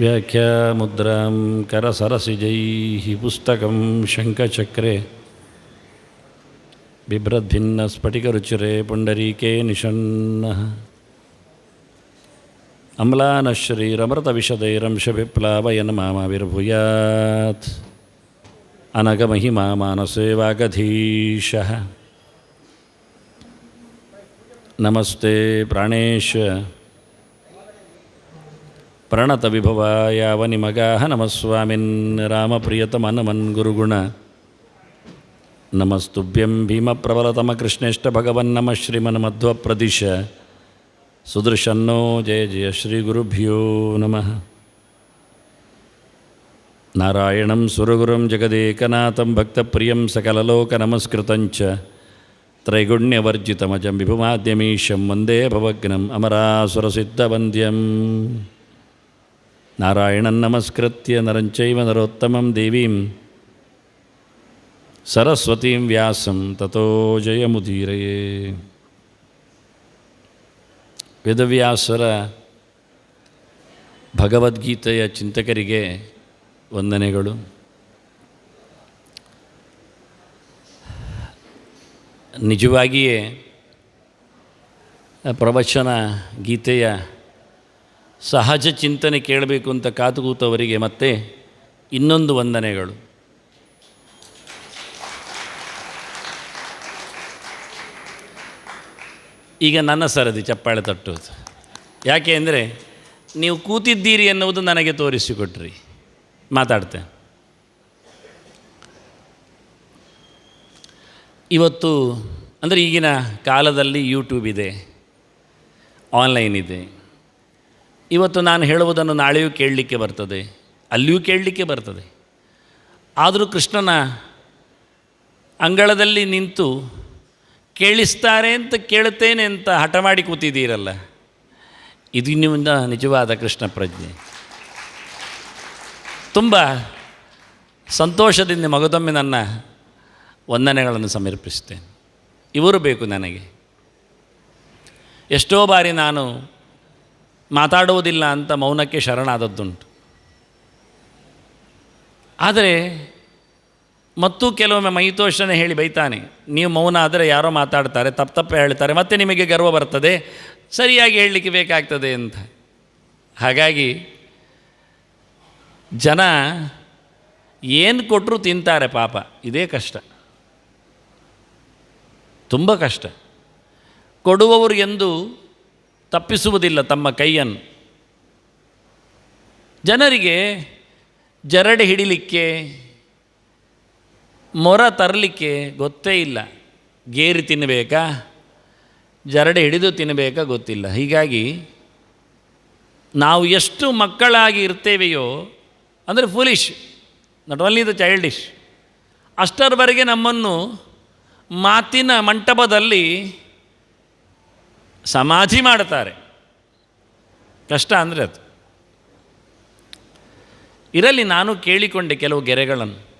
व्याख्यामुद्रां करसरसिजैः पुस्तकं शङ्खचक्रे बिभ्रद्भिन्नस्फटिकरुचिरे पुण्डरीके निषण्णः। अम्लानश्रीरमृतविशदैरंशविप्लावयन् मामाविर्भूयात् अनगमहिमा मानसे वागधीशः नमस्ते प्राणेश ಪ್ರಣತ ವಿಭವಾಯ ಅವನಿಮಗ ನಮಸ್ವಾಮಿನ್ ರಾಮಪ್ರಿಯತಮನಮನ್ ಗುರುಗುಣ ನಮಸ್ತುಭ್ಯಂ ಭೀಮಪ್ರಬಲತಮ ಕೃಷ್ಣೇಷ್ಟ ಭಗವನ್ನಮ ಶ್ರೀಮನ್ಮಧ್ವ ಪ್ರದಿಶ ಸುದೃಶನ್ನೋ ಜಯ ಜಯ ಶ್ರೀ ಗುರುಭ್ಯೋ ನಮಃ నారాయణం సురగురం జగదేకనాథం భక్తప్రియం సకలలోక నమస్కృతంచ త్రైగుణ్యవర్జితమజం విభుమాద్యమీశం వందే భవగ్నం అమరాసురసిద్ధవంద్యం ನಾರಾಯಣ ನಮಸ್ಕೃತ್ಯ ನರಂಚೈವ ನರೋತ್ತಮಂ ದೇವೀಂ ಸರಸ್ವತೀಂ ವ್ಯಾಸಂ ತಥೋ ಜಯಮುದೀರಯೇ ವೇದವ್ಯಾಸರ ಭಗವದ್ಗೀತೆಯ ಚಿಂತಕರಿಗೆ ವಂದನೆಗಳು. ನಿಜವಾಗಿಯೇ ಪ್ರವಚನ ಗೀತೆಯ ಸಹಜ ಚಿಂತನೆ ಕೇಳಬೇಕು ಅಂತ ಕಾತುಕೂತವರಿಗೆ ಮತ್ತೆ ಇನ್ನೊಂದು ವಂದನೆಗಳು. ಈಗ ನನ್ನ ಸರದಿ, ಚಪ್ಪಾಳೆ ತಟ್ಟುವುದು. ಯಾಕೆ ಅಂದರೆ, ನೀವು ಕೂತಿದ್ದೀರಿ ಎನ್ನುವುದು ನನಗೆ ತೋರಿಸಿಕೊಟ್ರಿ. ಮಾತಾಡ್ತೆ ಇವತ್ತು, ಅಂದರೆ ಈಗಿನ ಕಾಲದಲ್ಲಿ ಯೂಟ್ಯೂಬ್ ಇದೆ ಆನ್ಲೈನ್ ಇದೆ. ಇವತ್ತು ನಾನು ಹೇಳುವುದನ್ನು ನಾಳೆಯೂ ಕೇಳಲಿಕ್ಕೆ ಬರ್ತದೆ, ಅಲ್ಲಿಯೂ ಕೇಳಲಿಕ್ಕೆ ಬರ್ತದೆ. ಆದರೂ ಕೃಷ್ಣನ ಅಂಗಳದಲ್ಲಿ ನಿಂತು ಕೇಳಿಸ್ತಾರೆ ಅಂತ ಕೇಳುತ್ತೇನೆ ಅಂತ ಹಠ ಮಾಡಿ ಕೂತಿದ್ದೀರಲ್ಲ, ಇದು ನಿಮ್ಮಿಂದ ನಿಜವಾದ ಕೃಷ್ಣ ಪ್ರಜ್ಞೆ. ತುಂಬ ಸಂತೋಷದಿಂದ ಮಗದೊಮ್ಮೆ ನನ್ನ ವಂದನೆಗಳನ್ನು ಸಮರ್ಪಿಸ್ತೇನೆ ಇವರು ಬೇಕು ನನಗೆ. ಎಷ್ಟೋ ಬಾರಿ ನಾನು ಮಾತಾಡುವುದಿಲ್ಲ ಅಂತ ಮೌನಕ್ಕೆ ಶರಣಾದದ್ದುಂಟು. ಆದರೆ ಮತ್ತು ಕೆಲವೊಮ್ಮೆ ಮೈತೋಷನೇ ಹೇಳಿ ಬೈತಾನೆ, ನೀವು ಮೌನ ಆದರೆ ಯಾರೋ ಮಾತಾಡ್ತಾರೆ, ತಪ್ಪು ಹೇಳ್ತಾರೆ, ಮತ್ತೆ ನಿಮಗೆ ಗರ್ವ ಬರ್ತದೆ, ಸರಿಯಾಗಿ ಹೇಳಲಿಕ್ಕೆ ಬೇಕಾಗ್ತದೆ ಅಂತ. ಹಾಗಾಗಿ ಜನ ಏನು ಕೊಟ್ಟರು ತಿಂತಾರೆ ಪಾಪ, ಇದೇ ಕಷ್ಟ. ತುಂಬ ಕಷ್ಟ. ಕೊಡುವವರು ಎಂದು ತಪ್ಪಿಸುವುದಿಲ್ಲ ತಮ್ಮ ಕೈಯನ್ನು. ಜನರಿಗೆ ಜರಡಿ ಹಿಡಿಲಿಕ್ಕೆ, ಮೊರ ತರಲಿಕ್ಕೆ ಗೊತ್ತೇ ಇಲ್ಲ. ಗೇರಿ ತಿನ್ನಬೇಕಾ ಜರಡಿ ಹಿಡಿದು ತಿನ್ನಬೇಕಾ ಗೊತ್ತಿಲ್ಲ. ಹೀಗಾಗಿ ನಾವು ಎಷ್ಟು ಮಕ್ಕಳಾಗಿ ಇರ್ತೇವೆಯೋ, ಅಂದರೆ foolish not only the childish ಅಷ್ಟರವರೆಗೆ ನಮ್ಮನ್ನು ಮಾತಿನ ಮಂಟಪದಲ್ಲಿ ಸಮಾಧಿ ಮಾಡ್ತಾರೆ ಕಷ್ಟ ಅಂದರೆ ಅದು. ಇರಲಿ ನಾನು ಕೇಳಿಕೊಂಡೆ ಕೆಲವು ಗೆರೆಗಳನ್ನು.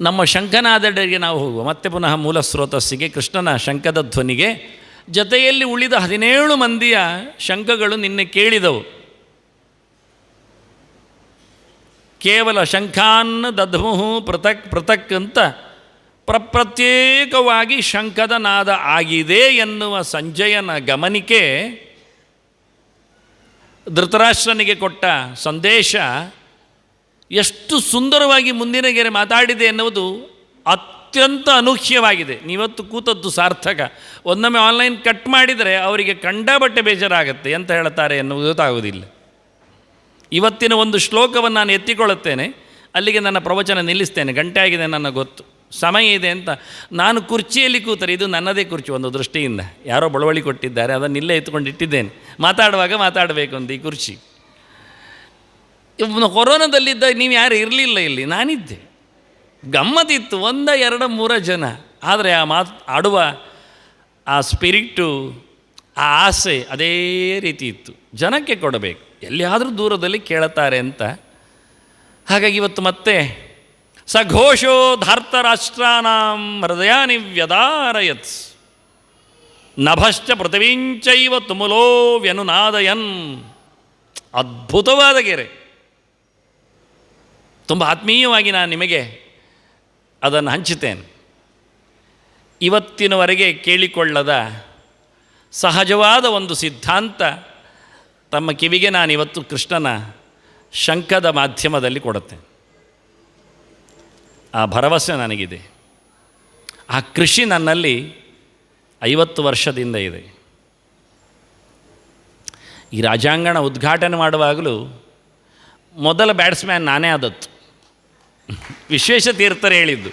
ನಮ್ಮ ಶಂಖನಾದಡೆಗೆ ನಾವು ಹೋಗುವ. ಮತ್ತೆ ಪುನಃ ಮೂಲ ಸ್ರೋತಸ್ಸಿಗೆ ಕೃಷ್ಣನ ಶಂಖದ ಧ್ವನಿಗೆ ಜೊತೆಯಲ್ಲಿ ಉಳಿದ ಹದಿನೇಳು ಮಂದಿಯ ಶಂಖಗಳು ನಿನ್ನೆ ಕೇಳಿದವು. ಕೇವಲ ಶಂಖಾನ್ ದಧ್ಮುಹು ಪೃಥಕ್ ಪೃಥಕ್ ಅಂತ ಪ್ರಪ್ರತ್ಯೇಕವಾಗಿ ಶಂಕದ ನಾದ ಆಗಿದೆ ಎನ್ನುವ ಸಂಜಯನ ಗಮನಿಕೆ ಧೃತರಾಷ್ಟ್ರನಿಗೆ ಕೊಟ್ಟ ಸಂದೇಶ ಎಷ್ಟು ಸುಂದರವಾಗಿ ಮುಂದಿನ ಗೆರೆ ಮಾತಾಡಿದೆ ಎನ್ನುವುದು ಅತ್ಯಂತ ಅನೂಹ್ಯವಾಗಿದೆ. ನೀವತ್ತು ಕೂತದ್ದು ಸಾರ್ಥಕ. ಒಂದೊಮ್ಮೆ ಆನ್ಲೈನ್ ಕಟ್ ಮಾಡಿದರೆ ಅವರಿಗೆ ಕಂಡ ಬಟ್ಟೆ ಬೇಜಾರಾಗುತ್ತೆ ಎಂತ ಹೇಳ್ತಾರೆ ಎನ್ನುವುದು ಗೊತ್ತಾಗುವುದಿಲ್ಲ. ಇವತ್ತಿನ ಒಂದು ಶ್ಲೋಕವನ್ನು ನಾನು ಎತ್ತಿಕೊಳ್ಳುತ್ತೇನೆ. ಅಲ್ಲಿಗೆ ನನ್ನ ಪ್ರವಚನ ನಿಲ್ಲಿಸ್ತೇನೆ. ಗಂಟೆ ಆಗಿದೆ ನನ್ನ ಗೊತ್ತು. ಸಮಯ ಇದೆ ಅಂತ. ನಾನು ಕುರ್ಚಿಯಲ್ಲಿ ಕೂತರೆ ಇದು ನನ್ನದೇ ಕುರ್ಚಿ ಒಂದು ದೃಷ್ಟಿಯಿಂದ. ಯಾರೋ ಬಳವಳಿ ಕೊಟ್ಟಿದ್ದಾರೆ, ಅದನ್ನು ಇಲ್ಲೇ ಎತ್ಕೊಂಡು ಇಟ್ಟಿದ್ದೇನೆ. ಮಾತಾಡುವಾಗ ಮಾತಾಡಬೇಕು ಅಂತ ಈ ಕುರ್ಚಿ. ಕೊರೋನಾದಲ್ಲಿದ್ದ ನೀವು ಯಾರು ಇರಲಿಲ್ಲ ಇಲ್ಲಿ, ನಾನಿದ್ದೆ. ಗಮ್ಮತ್ತಿತ್ತು, ಒಂದ, ಎರಡು, ಮೂರ ಜನ. ಆದರೆ ಆ ಮಾತು, ಆಡುವ ಆ ಸ್ಪಿರಿಟು, ಆ ಆಸೆ ಅದೇ ರೀತಿ ಇತ್ತು. ಜನಕ್ಕೆ ಕೊಡಬೇಕು. ಎಲ್ಲಿಯಾದರೂ ದೂರದಲ್ಲಿ ಕೇಳುತ್ತಾರೆ ಅಂತ. ಹಾಗಾಗಿ ಇವತ್ತು ಮತ್ತೆ ಸಘೋಷೋ ಧಾರ್ತರಾಷ್ಟ್ರಾನಾಂ ಹೃದಯಾನಿ ವ್ಯದಾರಯತ್. ನಭಶ್ಚ ಪೃಥಿವೀಂಚೈವ ತುಮುಲೋ ವ್ಯನುನಾದಯನ್. ಅದ್ಭುತವಾದ ಗೆರೆ. ತುಂಬ ಆತ್ಮೀಯವಾಗಿ ನಾನು ನಿಮಗೆ ಅದನ್ನು ಹಂಚುತ್ತೇನೆ. ಇವತ್ತಿನವರೆಗೆ ಕೇಳಿಕೊಳ್ಳದ ಸಹಜವಾದ ಒಂದು ಸಿದ್ಧಾಂತ ತಮ್ಮ ಕಿವಿಗೆ ನಾನು ಇವತ್ತು ಕೃಷ್ಣನ ಶಂಖದ ಮಾಧ್ಯಮದಲ್ಲಿ ಕೊಡುತ್ತೇನೆ. ಆ ಭರವಸೆ ನನಗಿದೆ. ಆ ಕೃಷಿ ನನ್ನಲ್ಲಿ ಐವತ್ತು ವರ್ಷದಿಂದ ಇದೆ. ಈ ರಾಜಾಂಗಣ ಉದ್ಘಾಟನೆ ಮಾಡುವಾಗಲೂ ಮೊದಲ ಬ್ಯಾಟ್ಸ್ಮ್ಯಾನ್ ನಾನೇ ಆದತ್ತು ವಿಶ್ವೇಶ ತೀರ್ಥರು ಹೇಳಿದ್ದು.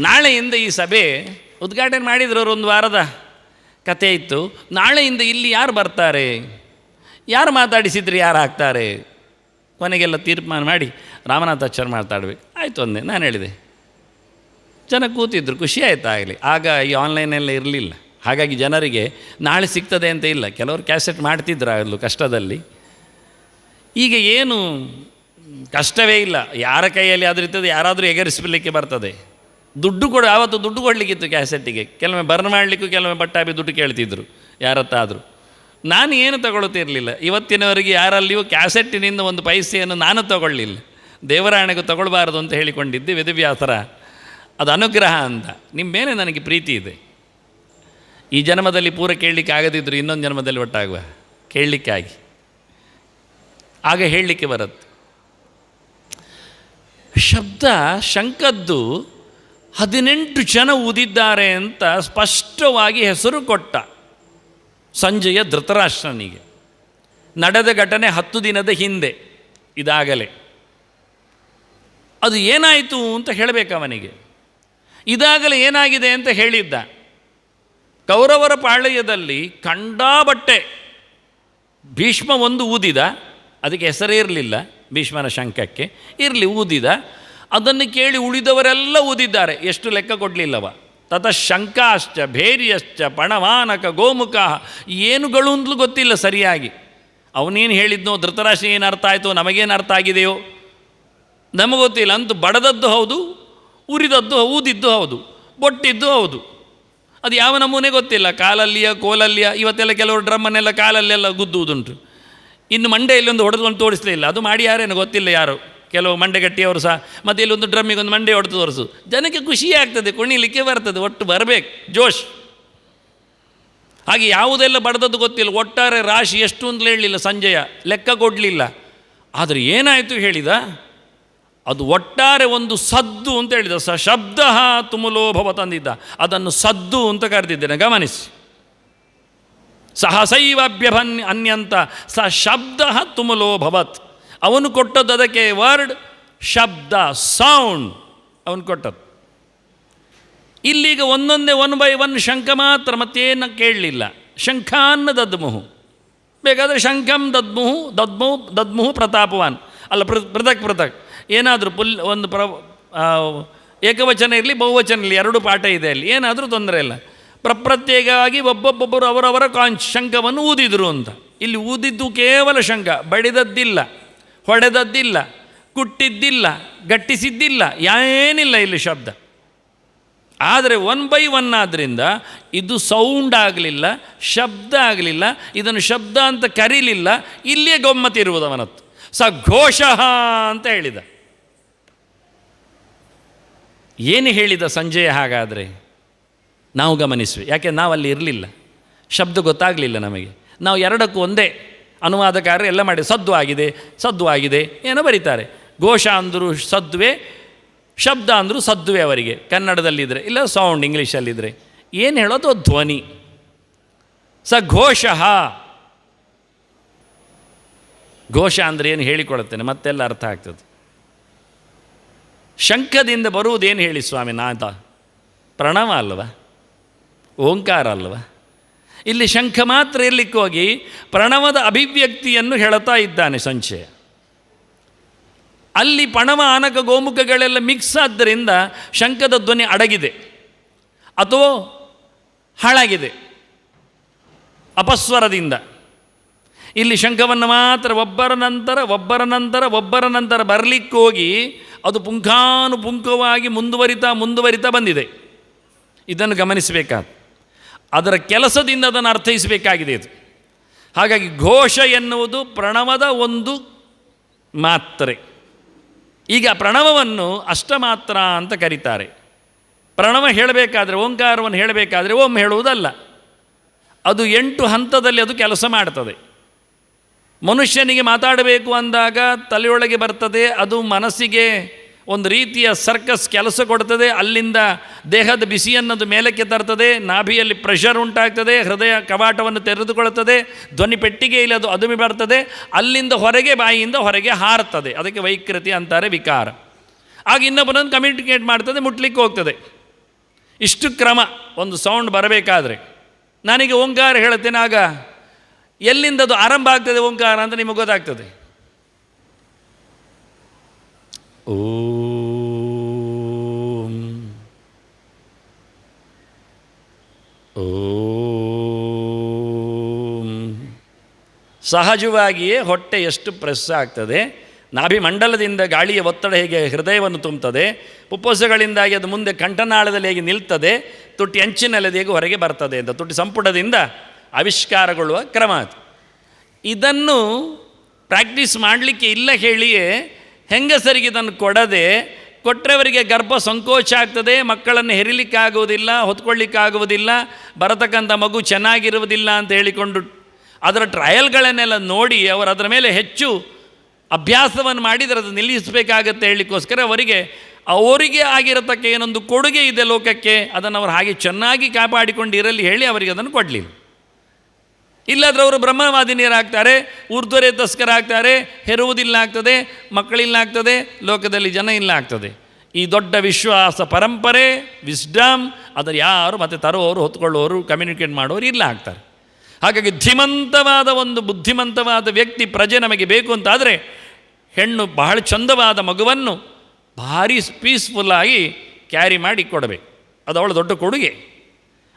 ನಾಳೆಯಿಂದ ಈ ಸಭೆ ಉದ್ಘಾಟನೆ ಮಾಡಿದ್ರು ಅವರು ಒಂದು ವಾರದ ಕತೆ ಇತ್ತು. ನಾಳೆಯಿಂದ ಇಲ್ಲಿ ಯಾರು ಬರ್ತಾರೆ? ಯಾರು ಮಾತಾಡಿಸಿದ್ರೆ ಯಾರು ಹಾಕ್ತಾರೆ ಕೊನೆಗೆಲ್ಲ ತೀರ್ಮಾನ ಮಾಡಿ ರಾಮನಾಥಾಚಾರ್ಯ ಮಾತಾಡಬೇಕು. ಆಯಿತು ಅಂದೆ, ನಾನು ಹೇಳಿದೆ. ಜನ ಕೂತಿದ್ರು, ಖುಷಿ ಆಯ್ತು ಆಗಲಿ. ಆಗ ಈ ಆನ್ಲೈನಲ್ಲಿ ಇರಲಿಲ್ಲ. ಹಾಗಾಗಿ ಜನರಿಗೆ ನಾಳೆ ಸಿಗ್ತದೆ ಅಂತ ಇಲ್ಲ. ಕೆಲವರು ಕ್ಯಾಸೆಟ್ ಮಾಡ್ತಿದ್ರು ಆಗಲು ಕಷ್ಟದಲ್ಲಿ. ಈಗ ಏನು ಕಷ್ಟವೇ ಇಲ್ಲ. ಯಾರ ಕೈಯಲ್ಲಿ ಆದರೂ ಇರ್ತದೆ, ಯಾರಾದರೂ ಎಗರಿಸಲಿಕ್ಕೆ ಬರ್ತದೆ. ದುಡ್ಡು ಕೊಡು, ಆವತ್ತು ದುಡ್ಡು ಕೊಡಲಿಕ್ಕಿತ್ತು ಕ್ಯಾಸೆಟ್ಟಿಗೆ ಕೆಲವೊಮ್ಮೆ ಬರ್ನ್ ಮಾಡಲಿಕ್ಕೂ ಕೆಲವೊಮ್ಮೆ ಬಟ್ಟಾಬಿ ದುಡ್ಡು ಕೇಳ್ತಿದ್ರು, ಯಾರತ್ತಾದರೂ. ನಾನು ಏನು ತಗೊಳ್ತಿರಲಿಲ್ಲ ಇವತ್ತಿನವರೆಗೆ ಯಾರಲ್ಲಿಯೂ ಕ್ಯಾಸೆಟ್ಟಿನಿಂದ ಒಂದು ಪೈಸೆಯನ್ನು ನಾನು ತಗೊಳ್ಳಿಲ್ಲ. ದೇವರಾಣೆಗೂ ತಗೊಳ್ಬಾರದು ಅಂತ ಹೇಳಿಕೊಂಡಿದ್ದೆ ವೇದವ್ಯಾಸರ ಅದು ಅನುಗ್ರಹ ಅಂತ. ನಿಮ್ಮ ಮೇಲೆ ನನಗೆ ಪ್ರೀತಿ ಇದೆ. ಈ ಜನ್ಮದಲ್ಲಿ ಪೂರ ಕೇಳಲಿಕ್ಕೆ ಆಗದಿದ್ದರೂ ಇನ್ನೊಂದು ಜನ್ಮದಲ್ಲಿ ಒಟ್ಟಾಗುವ. ಕೇಳಲಿಕ್ಕಾಗಿ. ಆಗ ಹೇಳಲಿಕ್ಕೆ ಬರುತ್ತೆ. ಶಬ್ದ ಶಂಕದ್ದು ಹದಿನೆಂಟು ಜನ ಊದಿದ್ದಾರೆ ಅಂತ ಸ್ಪಷ್ಟವಾಗಿ ಹೆಸರು ಕೊಟ್ಟ ಸಂಜೆಯ ಧೃತರಾಷ್ಟ್ರನಿಗೆ. ನಡೆದ ಘಟನೆ ಹತ್ತು ದಿನದ ಹಿಂದೆ, ಇದಾಗಲೇ. ಅದು ಏನಾಯಿತು ಅಂತ ಹೇಳಬೇಕು ಅವನಿಗೆ ಇದಾಗಲೇ ಏನಾಗಿದೆ ಅಂತ ಹೇಳಿದ್ದ. ಕೌರವರ ಪಾಳ್ಯದಲ್ಲಿ ಕಂಡಾಬಟ್ಟೆ. ಭೀಷ್ಮ ಒಂದು ಊದಿದ. ಅದಕ್ಕೆ ಹೆಸರೇ ಇರಲಿಲ್ಲ ಭೀಷ್ಮನ ಶಂಕಕ್ಕೆ ಇರಲಿ, ಊದಿದ. ಅದನ್ನು ಕೇಳಿ ಉಳಿದವರೆಲ್ಲ ಊದಿದ್ದಾರೆ. ಎಷ್ಟು ಲೆಕ್ಕ ಕೊಡಲಿಲ್ಲವ. ತತ ಶಂಕಾಶ್ಚ ಭೇರಿಯಶ್ಚ, ಪಣವಾನಕ ಗೋಮುಖ ಏನುಗಳು ಅಂತಲೂ ಗೊತ್ತಿಲ್ಲ ಸರಿಯಾಗಿ. ಅವನೇನು ಹೇಳಿದ್ನೋ ಧೃತರಾಶಿ ಏನು ಅರ್ಥ ಆಯಿತು ನಮಗೇನು ಅರ್ಥ ಆಗಿದೆಯೋ? ನಮಗೆ ಗೊತ್ತಿಲ್ಲ, ಅಂತೂ ಬಡದದ್ದು ಹೌದು, ಉರಿದದ್ದು ಊದಿದ್ದು ಹೌದು, ಬೊಟ್ಟಿದ್ದು ಹೌದು. ಅದು ಯಾವ ನಮೂನೆ ಗೊತ್ತಿಲ್ಲ, ಕಾಲಲ್ಲಿಯ ಕೋಲಲ್ಲಿಯ, ಇವತ್ತೆಲ್ಲ ಕೆಲವರು ಡ್ರಮ್ಮನ್ನೆಲ್ಲ ಕಾಲಲ್ಲೆಲ್ಲ ಗುದ್ದುವುದುಂಟು. ಇನ್ನು ಮಂಡೆಯಲ್ಲಿ ಒಂದು ಹೊಡೆದುಕೊಂಡು ತೋರಿಸಲಿಲ್ಲ, ಅದು ಮಾಡಿ ಯಾರೇನು ಗೊತ್ತಿಲ್ಲ ಯಾರು, ಕೆಲವು ಮಂಡೆಗಟ್ಟಿಯವರು ಸಹ, ಮತ್ತು ಇಲ್ಲೊಂದು ಡ್ರಮ್ಮಿಗೆ ಒಂದು ಮಂಡೆ ಹೊಡೆದು ತೋರಿಸು. ಜನಕ್ಕೆ ಖುಷಿ ಆಗ್ತದೆ, ಕುಣಿಲಿಕ್ಕೆ ಬರ್ತದೆ, ಒಟ್ಟು ಬರಬೇಕು, ಜೋಶ್. ಹಾಗೆ ಯಾವುದೆಲ್ಲ ಬಡದದ್ದು ಗೊತ್ತಿಲ್ಲ, ಒಟ್ಟಾರೆ ರಾಶಿ ಎಷ್ಟು ಅಂತ ಹೇಳಲಿಲ್ಲ ಸಂಜಯ, ಲೆಕ್ಕ ಕೊಡಲಿಲ್ಲ. ಆದರೆ ಏನಾಯಿತು ಹೇಳಿದ? ಅದು ಒಟ್ಟಾರೆ ಒಂದು ಸದ್ದು ಅಂತ ಹೇಳಿದ ಸ ಶಬ್ದ ತುಮುಲೋಭವ ತಂದಿದ್ದ. ಅದನ್ನು ಸದ್ದು ಅಂತ ಕರೆದಿದ್ದೇನೆ, ಗಮನಿಸಿ. ಸಹಸೈವಾಭ್ಯಭನ್ ಅನ್ಯಂತ, ಸ ಶಬ್ದ ತುಮುಲೋಭವತ್ ಅವನು ಕೊಟ್ಟದ್ದು ಅದಕ್ಕೆ ವರ್ಡ್ ಶಬ್ದ, ಸೌಂಡ್ ಅವನು ಕೊಟ್ಟದ್ದು. ಇಲ್ಲೀಗ ಒಂದೊಂದೇ ಒನ್ ಬೈ ಒನ್ ಶಂಖ ಮಾತ್ರ ಮತ್ತೇನು ಕೇಳಲಿಲ್ಲ. ಶಂಖಾನ್ನ ದದ್ಮುಹು. ಬೇಕಾದರೆ ಶಂಖಂ ದದ್ಮುಹು ದದ್ಮುಹು ದದ್ಮುಹು ಪ್ರತಾಪವಾನ್. ಅಲ್ಲ ಪೃ ಪೃಥಕ್ ಪೃಥಕ್. ಏನಾದರೂ ಪುಲ್ ಒಂದು ಪ್ರ ಏಕವಚನ ಇರಲಿ ಬಹುವಚನ ಇರಲಿ, ಎರಡು ಪಾಠ ಇದೆ ಅಲ್ಲಿ. ಏನಾದರೂ ತೊಂದರೆ ಇಲ್ಲ. ಪ್ರಪ್ರತ್ಯೇಕವಾಗಿ ಒಬ್ಬೊಬ್ಬೊಬ್ಬರು ಅವರವರ ಕಾನ್ ಶಂಖವನ್ನು ಊದಿದರು ಅಂತ. ಇಲ್ಲಿ ಊದಿದ್ದು ಕೇವಲ ಶಂಖ, ಬಡಿದದ್ದಿಲ್ಲ, ಹೊಡೆದದ್ದಿಲ್ಲ, ಕುಟ್ಟಿದ್ದಿಲ್ಲ, ಗಟ್ಟಿಸಿದ್ದಿಲ್ಲ, ಏನಿಲ್ಲ ಇಲ್ಲಿ ಶಬ್ದ. ಆದರೆ ಒನ್ ಬೈ ಒನ್ ಆದ್ದರಿಂದ ಇದು ಸೌಂಡ್ ಆಗಲಿಲ್ಲ, ಶಬ್ದ ಆಗಲಿಲ್ಲ, ಇದನ್ನು ಶಬ್ದ ಅಂತ ಕರೀಲಿಲ್ಲ, ಇಲ್ಲಿಯೇ ಗಮ್ಮತ್ತಿರುವುದು ಅವನತ್ತು. ಸ ಘೋಷ ಅಂತ ಹೇಳಿದ. ಏನು ಹೇಳಿದ ಸಂಜೆಯ ಹಾಗಾದರೆ? ನಾವು ಗಮನಿಸುವೆ. ಯಾಕೆ ನಾವಲ್ಲಿ ಇರಲಿಲ್ಲ. ಶಬ್ದ ಗೊತ್ತಾಗಲಿಲ್ಲ ನಮಗೆ. ನಾವು ಎರಡಕ್ಕೂ ಒಂದೇ ಅನುವಾದಕಾರರು ಎಲ್ಲ ಮಾಡಿ, ಸದ್ದು ಆಗಿದೆ ಸದ್ದು ಆಗಿದೆ ಏನೋ ಬರೀತಾರೆ. ಘೋಷ ಅಂದರೂ ಸದ್ದುವೆ, ಶಬ್ದ ಅಂದರೂ ಸದ್ದುವೆ ಅವರಿಗೆ. ಕನ್ನಡದಲ್ಲಿದ್ದರೆ ಇಲ್ಲ ಸೌಂಡ್ ಇಂಗ್ಲೀಷಲ್ಲಿದ್ದರೆ ಏನು ಹೇಳೋದು? ಧ್ವನಿ. ಸ ಘೋಷ. ಘೋಷ ಅಂದರೆ ಏನು ಹೇಳಿಕೊಡುತ್ತೇನೆ ಮತ್ತೆಲ್ಲ ಅರ್ಥ ಆಗ್ತದೆ. ಶಂಖದಿಂದ ಬರುವುದೇನು ಹೇಳಿ ಸ್ವಾಮಿ ನಾಥ ಪ್ರಣವ ಅಲ್ವ? ಓಂಕಾರ ಅಲ್ವ? ಇಲ್ಲಿ ಶಂಖ ಮಾತ್ರ ಇರಲಿಕ್ಕೆ ಹೋಗಿ ಪ್ರಣವದ ಅಭಿವ್ಯಕ್ತಿಯನ್ನು ಹೇಳುತ್ತಾ ಇದ್ದಾನೆ ಸಂಚಯ ಅಲ್ಲಿ ಪಣವ ಆನಕ, ಗೋಮುಖಗಳೆಲ್ಲ ಮಿಕ್ಸ್ ಆದ್ದರಿಂದ ಶಂಖದ ಧ್ವನಿ ಅಡಗಿದೆ. ಅಥವಾ ಹಾಳಾಗಿದೆ. ಅಪಸ್ವರದಿಂದ. ಇಲ್ಲಿ ಶಂಖವನ್ನು ಮಾತ್ರ ಒಬ್ಬರ ನಂತರ ಒಬ್ಬರ ನಂತರ ಒಬ್ಬರ ನಂತರ ಬರಲಿಕ್ಕೆ ಹೋಗಿ ಅದು ಪುಂಖಾನುಪುಂಖವಾಗಿ ಮುಂದುವರಿತಾ ಮುಂದುವರಿತಾ ಬಂದಿದೆ. ಇದನ್ನು ಗಮನಿಸಬೇಕಾದ. ಅದರ ಕೆಲಸದಿಂದ ಅದನ್ನು ಅರ್ಥೈಸಬೇಕಾಗಿದೆ ಇದು. ಹಾಗಾಗಿ ಘೋಷ ಎನ್ನುವುದು ಪ್ರಣವದ ಒಂದು ಮಾತ್ರೆ. ಈಗ ಪ್ರಣವವನ್ನು ಅಷ್ಟಮಾತ್ರ ಅಂತ ಕರೀತಾರೆ. ಪ್ರಣವ ಹೇಳಬೇಕಾದ್ರೆ ಓಂಕಾರವನ್ನು ಹೇಳಬೇಕಾದ್ರೆ ಓಂ ಹೇಳುವುದಲ್ಲ. ಅದು ಎಂಟು ಹಂತದಲ್ಲಿ ಅದು ಕೆಲಸ ಮಾಡ್ತದೆ. ಮನುಷ್ಯನಿಗೆ ಮಾತಾಡಬೇಕು ಅಂದಾಗ ತಲೆಯೊಳಗೆ ಬರ್ತದೆ, ಅದು ಮನಸ್ಸಿಗೆ ಒಂದು ರೀತಿಯ ಸರ್ಕಸ್ ಕೆಲಸ ಕೊಡ್ತದೆ, ಅಲ್ಲಿಂದ ದೇಹದ ಬಿಸಿಯನ್ನದು ಮೇಲಕ್ಕೆ ತರ್ತದೆ, ನಾಭಿಯಲ್ಲಿ ಪ್ರೆಷರ್ ಉಂಟಾಗ್ತದೆ, ಹೃದಯ ಕವಾಟವನ್ನು ತೆರೆದುಕೊಳ್ಳುತ್ತದೆ, ಧ್ವನಿ ಪೆಟ್ಟಿಗೆಯಲ್ಲಿ ಅದು ಅದುಮಿ ಬರ್ತದೆ, ಅಲ್ಲಿಂದ ಹೊರಗೆ ಬಾಯಿಯಿಂದ ಹೊರಗೆ ಹಾರುತ್ತದೆ ಅದಕ್ಕೆ ವೈಕೃತಿ ಅಂತಾರೆ ವಿಕಾರ. ಆಗ ಇನ್ನೊಬ್ಬನೊಂದು ಕಮ್ಯುನಿಕೇಟ್ ಮಾಡ್ತದೆ, ಮುಟ್ಲಿಕ್ಕೆ ಹೋಗ್ತದೆ. ಇಷ್ಟು ಕ್ರಮ, ಒಂದು ಸೌಂಡ್ ಬರಬೇಕಾದ್ರೆ. ನನಗೆ ಓಂಕಾರ ಹೇಳುತ್ತೇನೆ, ಆಗ ಎಲ್ಲಿಂದ ಅದು ಆರಂಭ ಆಗ್ತದೆ ಓಂಕಾರ ಅಂತ ನಿಮಗೆ ಗೊತ್ತಾಗ್ತದೆ. ಓಂ. ಸಹಜವಾಗಿಯೇ ಹೊಟ್ಟೆ ಎಷ್ಟು ಪ್ರೆಸ್ ಆಗ್ತದೆ. ನಾಭಿಮಂಡಲದಿಂದ ಗಾಳಿಯ ಒತ್ತಡ ಹೇಗೆ ಹೃದಯವನ್ನು ತುಂಬುತ್ತದೆ. ಪುಪ್ಪಸಗಳಿಂದಾಗಿ ಅದು ಮುಂದೆ ಕಂಠನಾಳದಲ್ಲಿ ಹೇಗೆ ನಿಲ್ತದೆ. ತುಟಿ ಅಂಚಿನಲ್ಲಿ ಹೇಗೆ ಹೊರಗೆ ಬರ್ತದೆ ಅಂತ. ತುಟಿ ಸಂಪುಟದಿಂದ ಆವಿಷ್ಕಾರಗೊಳ್ಳುವ ಕ್ರಮ ಅದು. ಇದನ್ನು ಪ್ರಾಕ್ಟೀಸ್ ಮಾಡಲಿಕ್ಕೆ ಇಲ್ಲ ಹೇಳಿಯೇ ಹೆಂಗಸರಿಗೆ ಇದನ್ನು ಕೊಡದೆ ಕೊಟ್ಟರೆವರಿಗೆ ಗರ್ಭ ಸಂಕೋಚ ಆಗ್ತದೆ, ಮಕ್ಕಳನ್ನು ಹೆರಿಲಿಕ್ಕಾಗುವುದಿಲ್ಲ, ಹೊತ್ಕೊಳ್ಳಿಕ್ಕಾಗುವುದಿಲ್ಲ, ಬರತಕ್ಕಂಥ ಮಗು ಚೆನ್ನಾಗಿರುವುದಿಲ್ಲ ಅಂತ ಹೇಳಿಕೊಂಡು ಅದರ ಟ್ರಯಲ್ಗಳನ್ನೆಲ್ಲ ನೋಡಿ ಅವರು ಅದರ ಮೇಲೆ ಹೆಚ್ಚು ಅಭ್ಯಾಸವನ್ನು ಮಾಡಿದರೆ ಅದು ನಿಲ್ಲಿಸಬೇಕಾಗತ್ತೆ ಹೇಳಿಕೋಸ್ಕರ ಅವರಿಗೆ ಅವರಿಗೆ ಆಗಿರತಕ್ಕ ಏನೊಂದು ಕೊಡುಗೆ ಇದೆ ಲೋಕಕ್ಕೆ, ಅದನ್ನು ಅವರು ಹಾಗೆ ಚೆನ್ನಾಗಿ ಕಾಪಾಡಿಕೊಂಡು ಇರಲಿ ಹೇಳಿ ಅವರಿಗೆ ಅದನ್ನು ಕೊಡಲಿಲ್ಲ. ಇಲ್ಲಾದ್ರೆ ಅವರು ಬ್ರಹ್ಮವಾದಿನಿಯರಾಗ್ತಾರೆ ಊರ್ಧ್ವರೇ ತಸ್ಕರಾಗ್ತಾರೆ ಹೆರುವುದಿಲ್ಲ ಆಗ್ತದೆ ಮಕ್ಕಳಿಲ್ಲ ಆಗ್ತದೆ ಲೋಕದಲ್ಲಿ ಜನ ಇಲ್ಲ ಆಗ್ತದೆ ಈ ದೊಡ್ಡ ವಿಶ್ವಾಸ ಪರಂಪರೆ, ವಿಸ್ಡಮ್, ಅದರ ಯಾರು ಮತ್ತು ತರುವವರು ಹೊತ್ಕೊಳ್ಳೋರು ಕಮ್ಯುನಿಕೇಟ್ ಮಾಡೋರು ಇಲ್ಲ ಆಗ್ತಾರೆ. ಹಾಗಾಗಿ ಧೀಮಂತವಾದ ಒಂದು ಬುದ್ಧಿಮಂತವಾದ ವ್ಯಕ್ತಿ ಪ್ರಜೆ ನಮಗೆ ಬೇಕು ಅಂತಾದರೆ, ಹೆಣ್ಣು ಬಹಳ ಚಂದವಾದ ಮಗುವನ್ನು ಭಾರಿ ಪೀಸ್ಫುಲ್ಲಾಗಿ ಕ್ಯಾರಿ ಮಾಡಿ ಕೊಡಬೇಕು. ಅದು ಅವಳ ದೊಡ್ಡ ಕೊಡುಗೆ.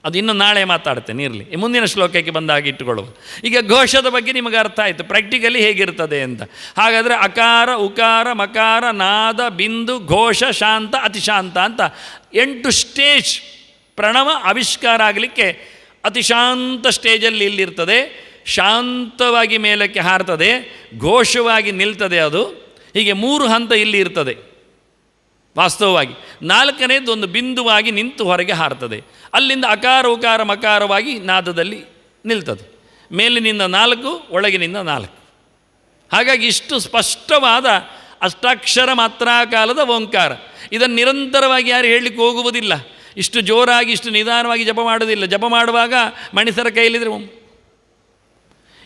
ಅದು ಇನ್ನು ನಾಳೆ ಮಾತಾಡ್ತೇನೆ, ಇರಲಿ. ಮುಂದಿನ ಶ್ಲೋಕಕ್ಕೆ ಬಂದಾಗ ಇಟ್ಟುಕೊಳ್ಳುವ ಈಗ ಘೋಷದ ಬಗ್ಗೆ ನಿಮಗೆ ಅರ್ಥ ಆಯಿತು, ಪ್ರಾಕ್ಟಿಕಲಿ ಹೇಗಿರ್ತದೆ ಅಂತ. ಹಾಗಾದರೆ ಅಕಾರ, ಉಕಾರ, ಮಕಾರ, ನಾದ, ಬಿಂದು, ಘೋಷ, ಶಾಂತ, ಅತಿಶಾಂತ ಅಂತ ಎಂಟು ಸ್ಟೇಜ್ ಪ್ರಣವ, ಆವಿಷ್ಕಾರ ಆಗಲಿಕ್ಕೆ ಅತಿ ಶಾಂತ ಸ್ಟೇಜಲ್ಲಿ ಇಲ್ಲಿರ್ತದೆ. ಶಾಂತವಾಗಿ ಮೇಲಕ್ಕೆ ಹಾರ್ತದೆ, ಘೋಷವಾಗಿ ನಿಲ್ತದೆ ಅದು. ಹೀಗೆ ಮೂರು ಹಂತ ಇಲ್ಲಿ ಇರ್ತದೆ ವಾಸ್ತವವಾಗಿ. ನಾಲ್ಕನೇದು ಒಂದು ಬಿಂದುವಾಗಿ ನಿಂತು ಹೊರಗೆ ಹಾರ್ತದೆ. ಅಲ್ಲಿಂದ ಅಕಾರ, ಉಕಾರ, ಮಕಾರವಾಗಿ ನಾದದಲ್ಲಿ ನಿಲ್ತದೆ. ಮೇಲಿನಿಂದ ನಾಲ್ಕು, ಒಳಗಿನಿಂದ ನಾಲ್ಕು. ಹಾಗಾಗಿ ಇಷ್ಟು ಸ್ಪಷ್ಟವಾದ ಅಷ್ಟಾಕ್ಷರ ಮಾತ್ರಾಕಾಲದ ಓಂಕಾರ. ಇದನ್ನು ನಿರಂತರವಾಗಿ ಯಾರು ಹೇಳಲಿಕ್ಕೆ ಹೋಗುವುದಿಲ್ಲ. ಇಷ್ಟು ಜೋರಾಗಿ, ಇಷ್ಟು ನಿಧಾನವಾಗಿ ಜಪ ಮಾಡೋದಿಲ್ಲ ಜಪ ಮಾಡುವಾಗ ಮಣಿಸರ ಕೈಯಲ್ಲಿದ್ರೆ ಓಂ.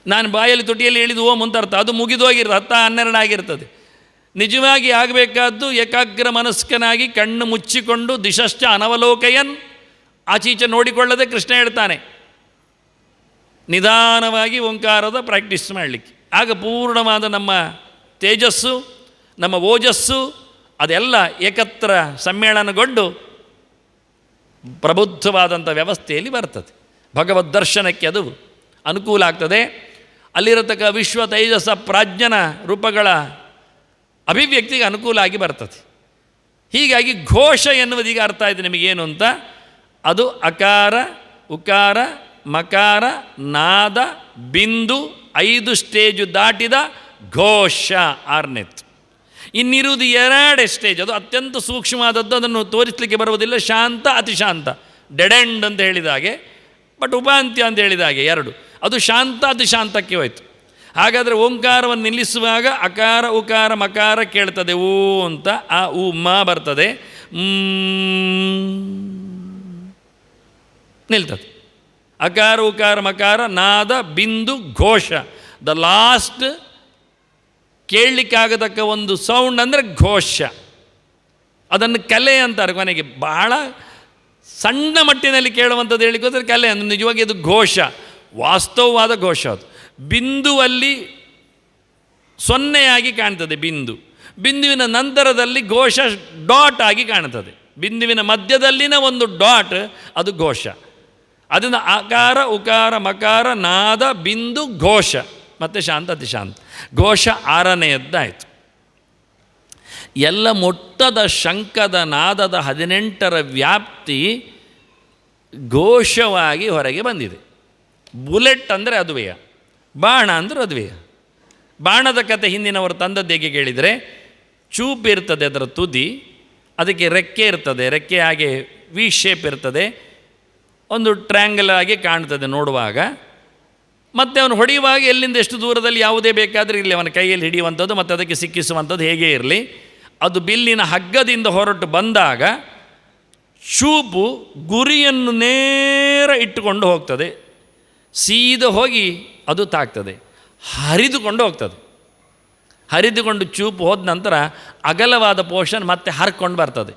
ನಾನು ಬಾಯಲ್ಲಿ ತುಟಿಯಲ್ಲಿ ಹೇಳಿದ ಓಂ ಅಂತ ಅರ್ಥ. ಅದು ಮುಗಿದೋಗಿರ್ತದೆ ಹತ್ತ ಹನ್ನೆರಡು ಆಗಿರ್ತದೆ. ನಿಜವಾಗಿ ಆಗಬೇಕಾದ್ದು ಏಕಾಗ್ರ ಮನಸ್ಕನಾಗಿ ಕಣ್ಣು ಮುಚ್ಚಿಕೊಂಡು ದಿಶಶ್ಚ ಅನವಲೋಕಯನ್ ಆಚೀಚೆ ನೋಡಿಕೊಳ್ಳದೆ ಕೃಷ್ಣ ಹೇಳ್ತಾನೆ, ನಿಧಾನವಾಗಿ ಓಂಕಾರದ ಪ್ರಾಕ್ಟೀಸ್ ಮಾಡಲಿಕ್ಕೆ. ಆಗ ಪೂರ್ಣವಾದ ನಮ್ಮ ತೇಜಸ್ಸು, ನಮ್ಮ ಓಜಸ್ಸು, ಅದೆಲ್ಲ ಏಕತ್ರ ಸಮ್ಮೇಳನಗೊಂಡು ಪ್ರಬುದ್ಧವಾದಂಥ ವ್ಯವಸ್ಥೆಯಲ್ಲಿ ಬರ್ತದೆ. ಭಗವದ್ ದರ್ಶನಕ್ಕೆ ಅದು ಅನುಕೂಲ ಆಗ್ತದೆ. ಅಲ್ಲಿರತಕ್ಕ ವಿಶ್ವ ತೈಜಸ ಪ್ರಾಜ್ಞನ ರೂಪಗಳ ಅಭಿವ್ಯಕ್ತಿಗೆ ಅನುಕೂಲ ಆಗಿ ಬರ್ತದೆ. ಹೀಗಾಗಿ ಘೋಷ ಎನ್ನುವುದೀಗ ಅರ್ಥ ಆಯಿತು ನಿಮಗೇನು ಅಂತ. ಅದು ಅಕಾರ, ಉಕಾರ, ಮಕಾರ, ನಾದ, ಬಿಂದು, ಐದು ಸ್ಟೇಜು ದಾಟಿದ ಘೋಷ, ಆರ್ನೆತ್. ಇನ್ನಿರುವುದು ಎರಡೇ ಸ್ಟೇಜ್, ಅದು ಅತ್ಯಂತ ಸೂಕ್ಷ್ಮವಾದದ್ದು, ಅದನ್ನು ತೋರಿಸಲಿಕ್ಕೆ ಬರುವುದಿಲ್ಲ, ಶಾಂತ, ಅತಿಶಾಂತ. ಡೆಡೆಂಡ್ ಅಂತ ಹೇಳಿದ ಹಾಗೆ, ಬಟ್ ಉಪಾಂತ್ಯ ಅಂತ ಹೇಳಿದ ಹಾಗೆ, ಎರಡು. ಅದು ಶಾಂತ, ಅತಿಶಾಂತಕ್ಕೆ ಹೋಯಿತು. ಹಾಗಾದರೆ ಓಂಕಾರವನ್ನು ನಿಲ್ಲಿಸುವಾಗ ಅಕಾರ, ಉಕಾರ, ಮಕಾರ ಕೇಳ್ತದೆ ಓ ಅಂತ, ಆ ಉ ಮ ಬರ್ತದೆ. ನಿಲ್ತದೆ. ಅಕಾರ, ಉಕಾರ, ಮಕಾರ, ನಾದ, ಬಿಂದು, ಘೋಷ. ದ ಲಾಸ್ಟ್ ಕೇಳಲಿಕ್ಕಾಗತಕ್ಕ ಒಂದು ಸೌಂಡ್ ಅಂದರೆ ಘೋಷ. ಅದನ್ನು ಕಲೆ ಅಂತಾರೆ ಕೊನೆಗೆ ಬಹಳ ಸಣ್ಣ ಮಟ್ಟಿನಲ್ಲಿ ಕೇಳುವಂಥದ್ದು ಹೇಳಿಕ್ಕೆ ಹೋದರೆ ಕಲೆ ಅಂದರೆ ನಿಜವಾಗಿ ಅದು ಘೋಷ. ವಾಸ್ತವವಾದ ಘೋಷ ಅದು. ಬಿಂದುವಲ್ಲಿ ಸೊನ್ನೆಯಾಗಿ ಕಾಣ್ತದೆ ಬಿಂದು. ಬಿಂದುವಿನ ನಂತರದಲ್ಲಿ ಘೋಷ ಡಾಟ್ ಆಗಿ ಕಾಣ್ತದೆ. ಬಿಂದುವಿನ ಮಧ್ಯದಲ್ಲಿನ ಒಂದು ಡಾಟ್ ಅದು ಘೋಷ. ಅದನ್ನು ಆಕಾರ, ಉಕಾರ, ಮಕಾರ, ನಾದ, ಬಿಂದು, ಘೋಷ. ಮತ್ತು ಶಾಂತ, ಅತಿಶಾಂತ. ಘೋಷ ಆರನೆಯದ್ದಾಯಿತು. ಎಲ್ಲ ಮೊಟ್ಟದ ಶಂಕದ ನಾದದ ಹದಿನೆಂಟರ ವ್ಯಾಪ್ತಿ ಘೋಷವಾಗಿ ಹೊರಗೆ ಬಂದಿದೆ. ಬುಲೆಟ್ ಅಂದರೆ ಅದುವೆಯ. ಬಾಣ ಅಂದರೆ ಅದುವೆಯ. ಬಾಣದ ಕತೆ ಹಿಂದಿನವರು ತಂದದ್ದು ಹೇಗೆ ಕೇಳಿದರೆ, ಚೂಪ್ ಇರ್ತದೆ ಅದರ ತುದಿ, ಅದಕ್ಕೆ ರೆಕ್ಕೆ ಇರ್ತದೆ. ರೆಕ್ಕೆ ಹಾಗೆ ವಿ ಶೇಪ್ ಇರ್ತದೆ. ಒಂದು ಟ್ರ್ಯಾಂಗಲ್ ಆಗಿ ಕಾಣ್ತದೆ ನೋಡುವಾಗ. ಮತ್ತು ಅವನು ಹೊಡೆಯುವಾಗ ಎಲ್ಲಿಂದ ಎಷ್ಟು ದೂರದಲ್ಲಿ ಯಾವುದೇ ಬೇಕಾದರೂ ಇರಲಿ, ಅವನ ಕೈಯಲ್ಲಿ ಹಿಡಿಯುವಂಥದ್ದು ಮತ್ತು ಅದಕ್ಕೆ ಸಿಕ್ಕಿಸುವಂಥದ್ದು ಹೇಗೆ ಇರಲಿ. ಅದು ಬಿಲ್ಲಿನ ಹಗ್ಗದಿಂದ ಹೊರಟು ಬಂದಾಗ ಚೂಪು ಗುರಿಯನ್ನು ನೇರ ಇಟ್ಟುಕೊಂಡು ಹೋಗ್ತದೆ. ಸೀದ ಹೋಗಿ ಅದು ತಾಗ್ತದೆ ಹರಿದುಕೊಂಡು ಹೋಗ್ತದೆ. ಹರಿದುಕೊಂಡು ಚೂಪು ಹೋದ ನಂತರ ಅಗಲವಾದ ಪೋಷನ್ ಮತ್ತೆ ಹರ್ಕೊಂಡು ಬರ್ತದೆ.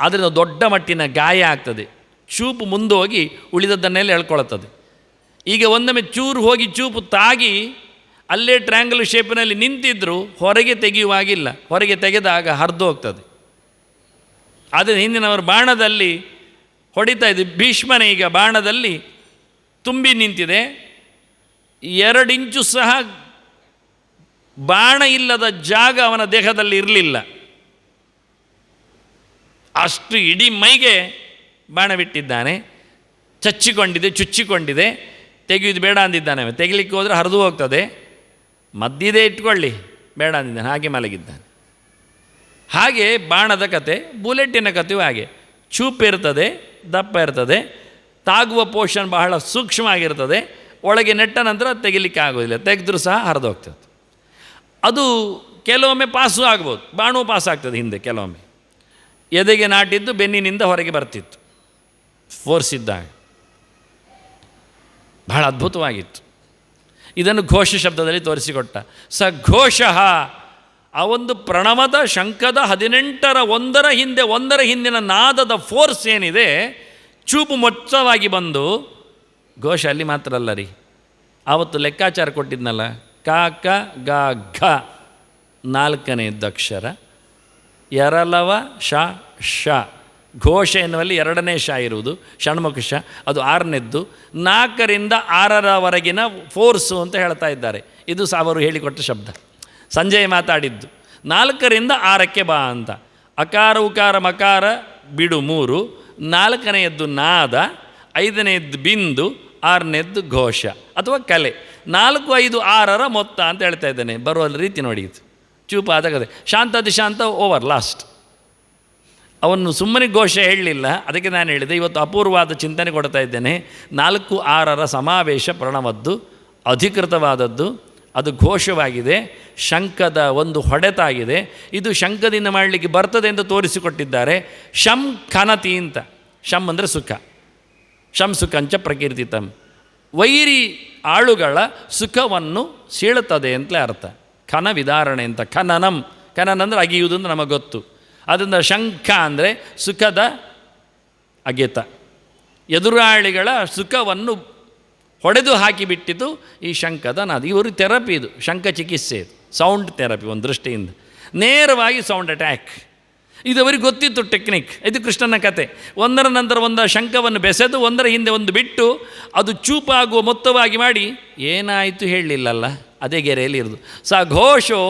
ಅದರಿಂದ ದೊಡ್ಡ ಮಟ್ಟಿನ ಗಾಯ ಆಗ್ತದೆ. ಚೂಪು ಮುಂದೆ ಹೋಗಿ ಉಳಿದದ್ದನ್ನೆಲ್ಲ ಎಳ್ಕೊಳ್ತದೆ ಈಗ ಒಂದೊಮ್ಮೆ ಚೂರು ಹೋಗಿ ಚೂಪು ತಾಗಿ ಅಲ್ಲೇ ಟ್ರ್ಯಾಂಗಲ್ ಶೇಪಿನಲ್ಲಿ ನಿಂತಿದ್ದರೂ ಹೊರಗೆ ತೆಗೆಯುವಾಗಿಲ್ಲ. ಹೊರಗೆ ತೆಗೆದಾಗ ಹರಿದು ಹೋಗ್ತದೆ. ಆದರೆ ಹಿಂದಿನವರು ಬಾಣದಲ್ಲಿ ಹೊಡಿತಾ ಇದ್ದು ಭೀಷ್ಮನ ಈಗ ಬಾಣದಲ್ಲಿ ತುಂಬಿ ನಿಂತಿದೆ. ಎರಡು ಇಂಚು ಸಹ ಬಾಣ ಇಲ್ಲದ ಜಾಗ ಅವನ ದೇಹದಲ್ಲಿ ಇರಲಿಲ್ಲ. ಅಷ್ಟು ಇಡೀ ಮೈಗೆ ಬಾಣ ಬಿಟ್ಟಿದ್ದಾನೆ ಚಚ್ಚಿಕೊಂಡಿದೆ, ಚುಚ್ಚಿಕೊಂಡಿದೆ, ತೆಗೆಯುವುದು ಬೇಡ ಅಂದಿದ್ದಾನೆ. ತೆಗಿಲಿಕ್ಕೆ ಹೋದರೆ ಹರಿದು ಹೋಗ್ತದೆ. ಮದ್ದಿದೆ ಇಟ್ಕೊಳ್ಳಿ, ಬೇಡ ಅಂದಿದ್ದಾನೆ, ಹಾಗೆ ಮಲಗಿದ್ದಾನೆ. ಹಾಗೆ ಬಾಣದ ಕತೆ ಬುಲೆಟಿನ ಕಥೆಯೂ ಹಾಗೆ. ಚೂಪ್ ಇರ್ತದೆ, ದಪ್ಪ ಇರ್ತದೆ, ತಾಗುವ ಪೋಷನ್ ಬಹಳ ಸೂಕ್ಷ್ಮ ಆಗಿರ್ತದೆ ಒಳಗೆ ನೆಟ್ಟ ನಂತರ ತೆಗಿಲಿಕ್ಕೆ ಆಗೋದಿಲ್ಲ, ತೆಗೆದ್ರೂ ಸಹ ಹರಿದು ಹೋಗ್ತದೆ. ಅದು ಕೆಲವೊಮ್ಮೆ ಪಾಸು ಆಗ್ಬೋದು ಬಾಣು ಪಾಸ್ ಆಗ್ತದೆ ಹಿಂದೆ ಕೆಲವೊಮ್ಮೆ. ಎದೆಗೆ ನಾಟಿದ್ದು ಬೆನ್ನಿನಿಂದ ಹೊರಗೆ ಬರ್ತಿತ್ತು. ಫೋರ್ಸ್ ಬಹಳ ಅದ್ಭುತವಾಗಿತ್ತು. ಇದನ್ನು ಘೋಷ ಶಬ್ದದಲ್ಲಿ ತೋರಿಸಿಕೊಟ್ಟ. ಸ ಘೋಷ, ಆ ಒಂದು ಪ್ರಣವದ ಶಂಕದ ಹದಿನೆಂಟರ ಒಂದರ ಹಿಂದೆ, ಒಂದರ ಹಿಂದಿನ ನಾದದ ಫೋರ್ಸ್ ಏನಿದೆ, ಚೂಪು ಮೊಚ್ಚವಾಗಿ ಬಂದು, ಘೋಷ ಅಲ್ಲಿ ಮಾತ್ರ ಅಲ್ಲ ರೀ. ಆವತ್ತು ಲೆಕ್ಕಾಚಾರ ಕೊಟ್ಟಿದ್ನಲ್ಲ, ಕ ಕ, ಗ, ಘ ನಾಲ್ಕನೇ ಅಕ್ಷರ, ಎರಲವ ಶ ಶ ಘೋಷ ಎನ್ನುವಲ್ಲಿ ಎರಡನೇ ಶ ಇರುವುದು, ಷಣ್ಮುಖ ಅದು ಆರನೇದ್ದು. ನಾಲ್ಕರಿಂದ ಆರರವರೆಗಿನ ಫೋರ್ಸು ಅಂತ ಹೇಳ್ತಾ ಇದ್ದಾರೆ. ಇದು ಸಹ ಅವರು ಹೇಳಿಕೊಟ್ಟ ಶಬ್ದ. ಸಂಜಯ್ ಮಾತಾಡಿದ್ದು, ನಾಲ್ಕರಿಂದ ಆರಕ್ಕೆ ಬಾ ಅಂತ. ಅಕಾರ, ಉಕಾರ, ಮಕಾರ, ಬಿಡು ಮೂರು. ನಾಲ್ಕನೆಯದ್ದು ನಾದ, ಐದನೆಯದ್ದು ಬಿಂದು, ಆರನೇದ್ದು ಘೋಷ ಅಥವಾ ಕಲೆ. ನಾಲ್ಕು, ಐದು, ಆರರ ಮೊತ್ತ ಅಂತ ಹೇಳ್ತಾ ಇದ್ದೇನೆ. ಬರುವ ರೀತಿ ನೋಡಿ ಚೂಪಾದ ಕತೆ ಶಾಂತ ದಿಶಾಂತ ಓವರ್, ಲಾಸ್ಟ್. ಅವನು ಸುಮ್ಮನೆ ಘೋಷ ಹೇಳಲಿಲ್ಲ. ಅದಕ್ಕೆ ನಾನು ಹೇಳಿದೆ, ಇವತ್ತು ಅಪೂರ್ವವಾದ ಚಿಂತನೆ ಕೊಡ್ತಾ ಇದ್ದೇನೆ. ನಾಲ್ಕು ಆರರ ಸಮಾವೇಶ ಪ್ರಣವದ್ದು, ಅಧಿಕೃತವಾದದ್ದು, ಅದು ಘೋಷವಾಗಿದೆ. ಶಂಕದ ಒಂದು ಹೊಡೆತಾಗಿದೆ. ಇದು ಶಂಕದಿಂದ ಮಾಡಲಿಕ್ಕೆ ಬರ್ತದೆ ಅಂತ ತೋರಿಸಿಕೊಟ್ಟಿದ್ದಾರೆ. ಶಂ ಖನತಿ ಅಂತ. ಶಂ ಅಂದರೆ ಸುಖ. ಶಂ ಸುಖಂಚ ಪ್ರಕೀರ್ತಿತಂ. ವೈರಿ ಆಳುಗಳ ಸುಖವನ್ನು ಸೀಳುತ್ತದೆ ಅಂತಲೇ ಅರ್ಥ. ಖನ ವಿಧಾರಣೆ ಅಂತ. ಖನನಂ. ಖನನ ಅಂದರೆ ಅಗಿಯುವುದು ನಮಗೆ ಗೊತ್ತು. ಅದರಿಂದ ಶಂಖ ಅಂದರೆ ಸುಖದ ಅಗೆತ. ಎದುರಾಳಿಗಳ ಸುಖವನ್ನು ಹೊಡೆದು ಹಾಕಿಬಿಟ್ಟಿತು ಈ ಶಂಖದ ನಾದ. ಇವರು ಥೆರಪಿ ಇದು, ಶಂಖ ಚಿಕಿತ್ಸೆ ಇದು, ಸೌಂಡ್ ಥೆರಪಿ ಒಂದು ದೃಷ್ಟಿಯಿಂದ. ನೇರವಾಗಿ ಸೌಂಡ್ ಅಟ್ಯಾಕ್. ಇದು ಅವರಿಗೆ ಗೊತ್ತಿತ್ತು ಟೆಕ್ನಿಕ್. ಇದು ಕೃಷ್ಣನ ಕತೆ. ಒಂದರ ನಂತರ ಒಂದು ಶಂಖವನ್ನು ಬೆಸೆದು ಒಂದರ ಹಿಂದೆ ಒಂದು ಬಿಟ್ಟು ಅದು ಚೂಪಾಗುವ ಮೊತ್ತವಾಗಿ ಮಾಡಿ ಏನಾಯಿತು ಹೇಳಲಿಲ್ಲಲ್ಲ. ಅದೇ ಗೆರೆಯಲ್ಲಿ ಇರೋದು. ಸ ಘೋಷೋ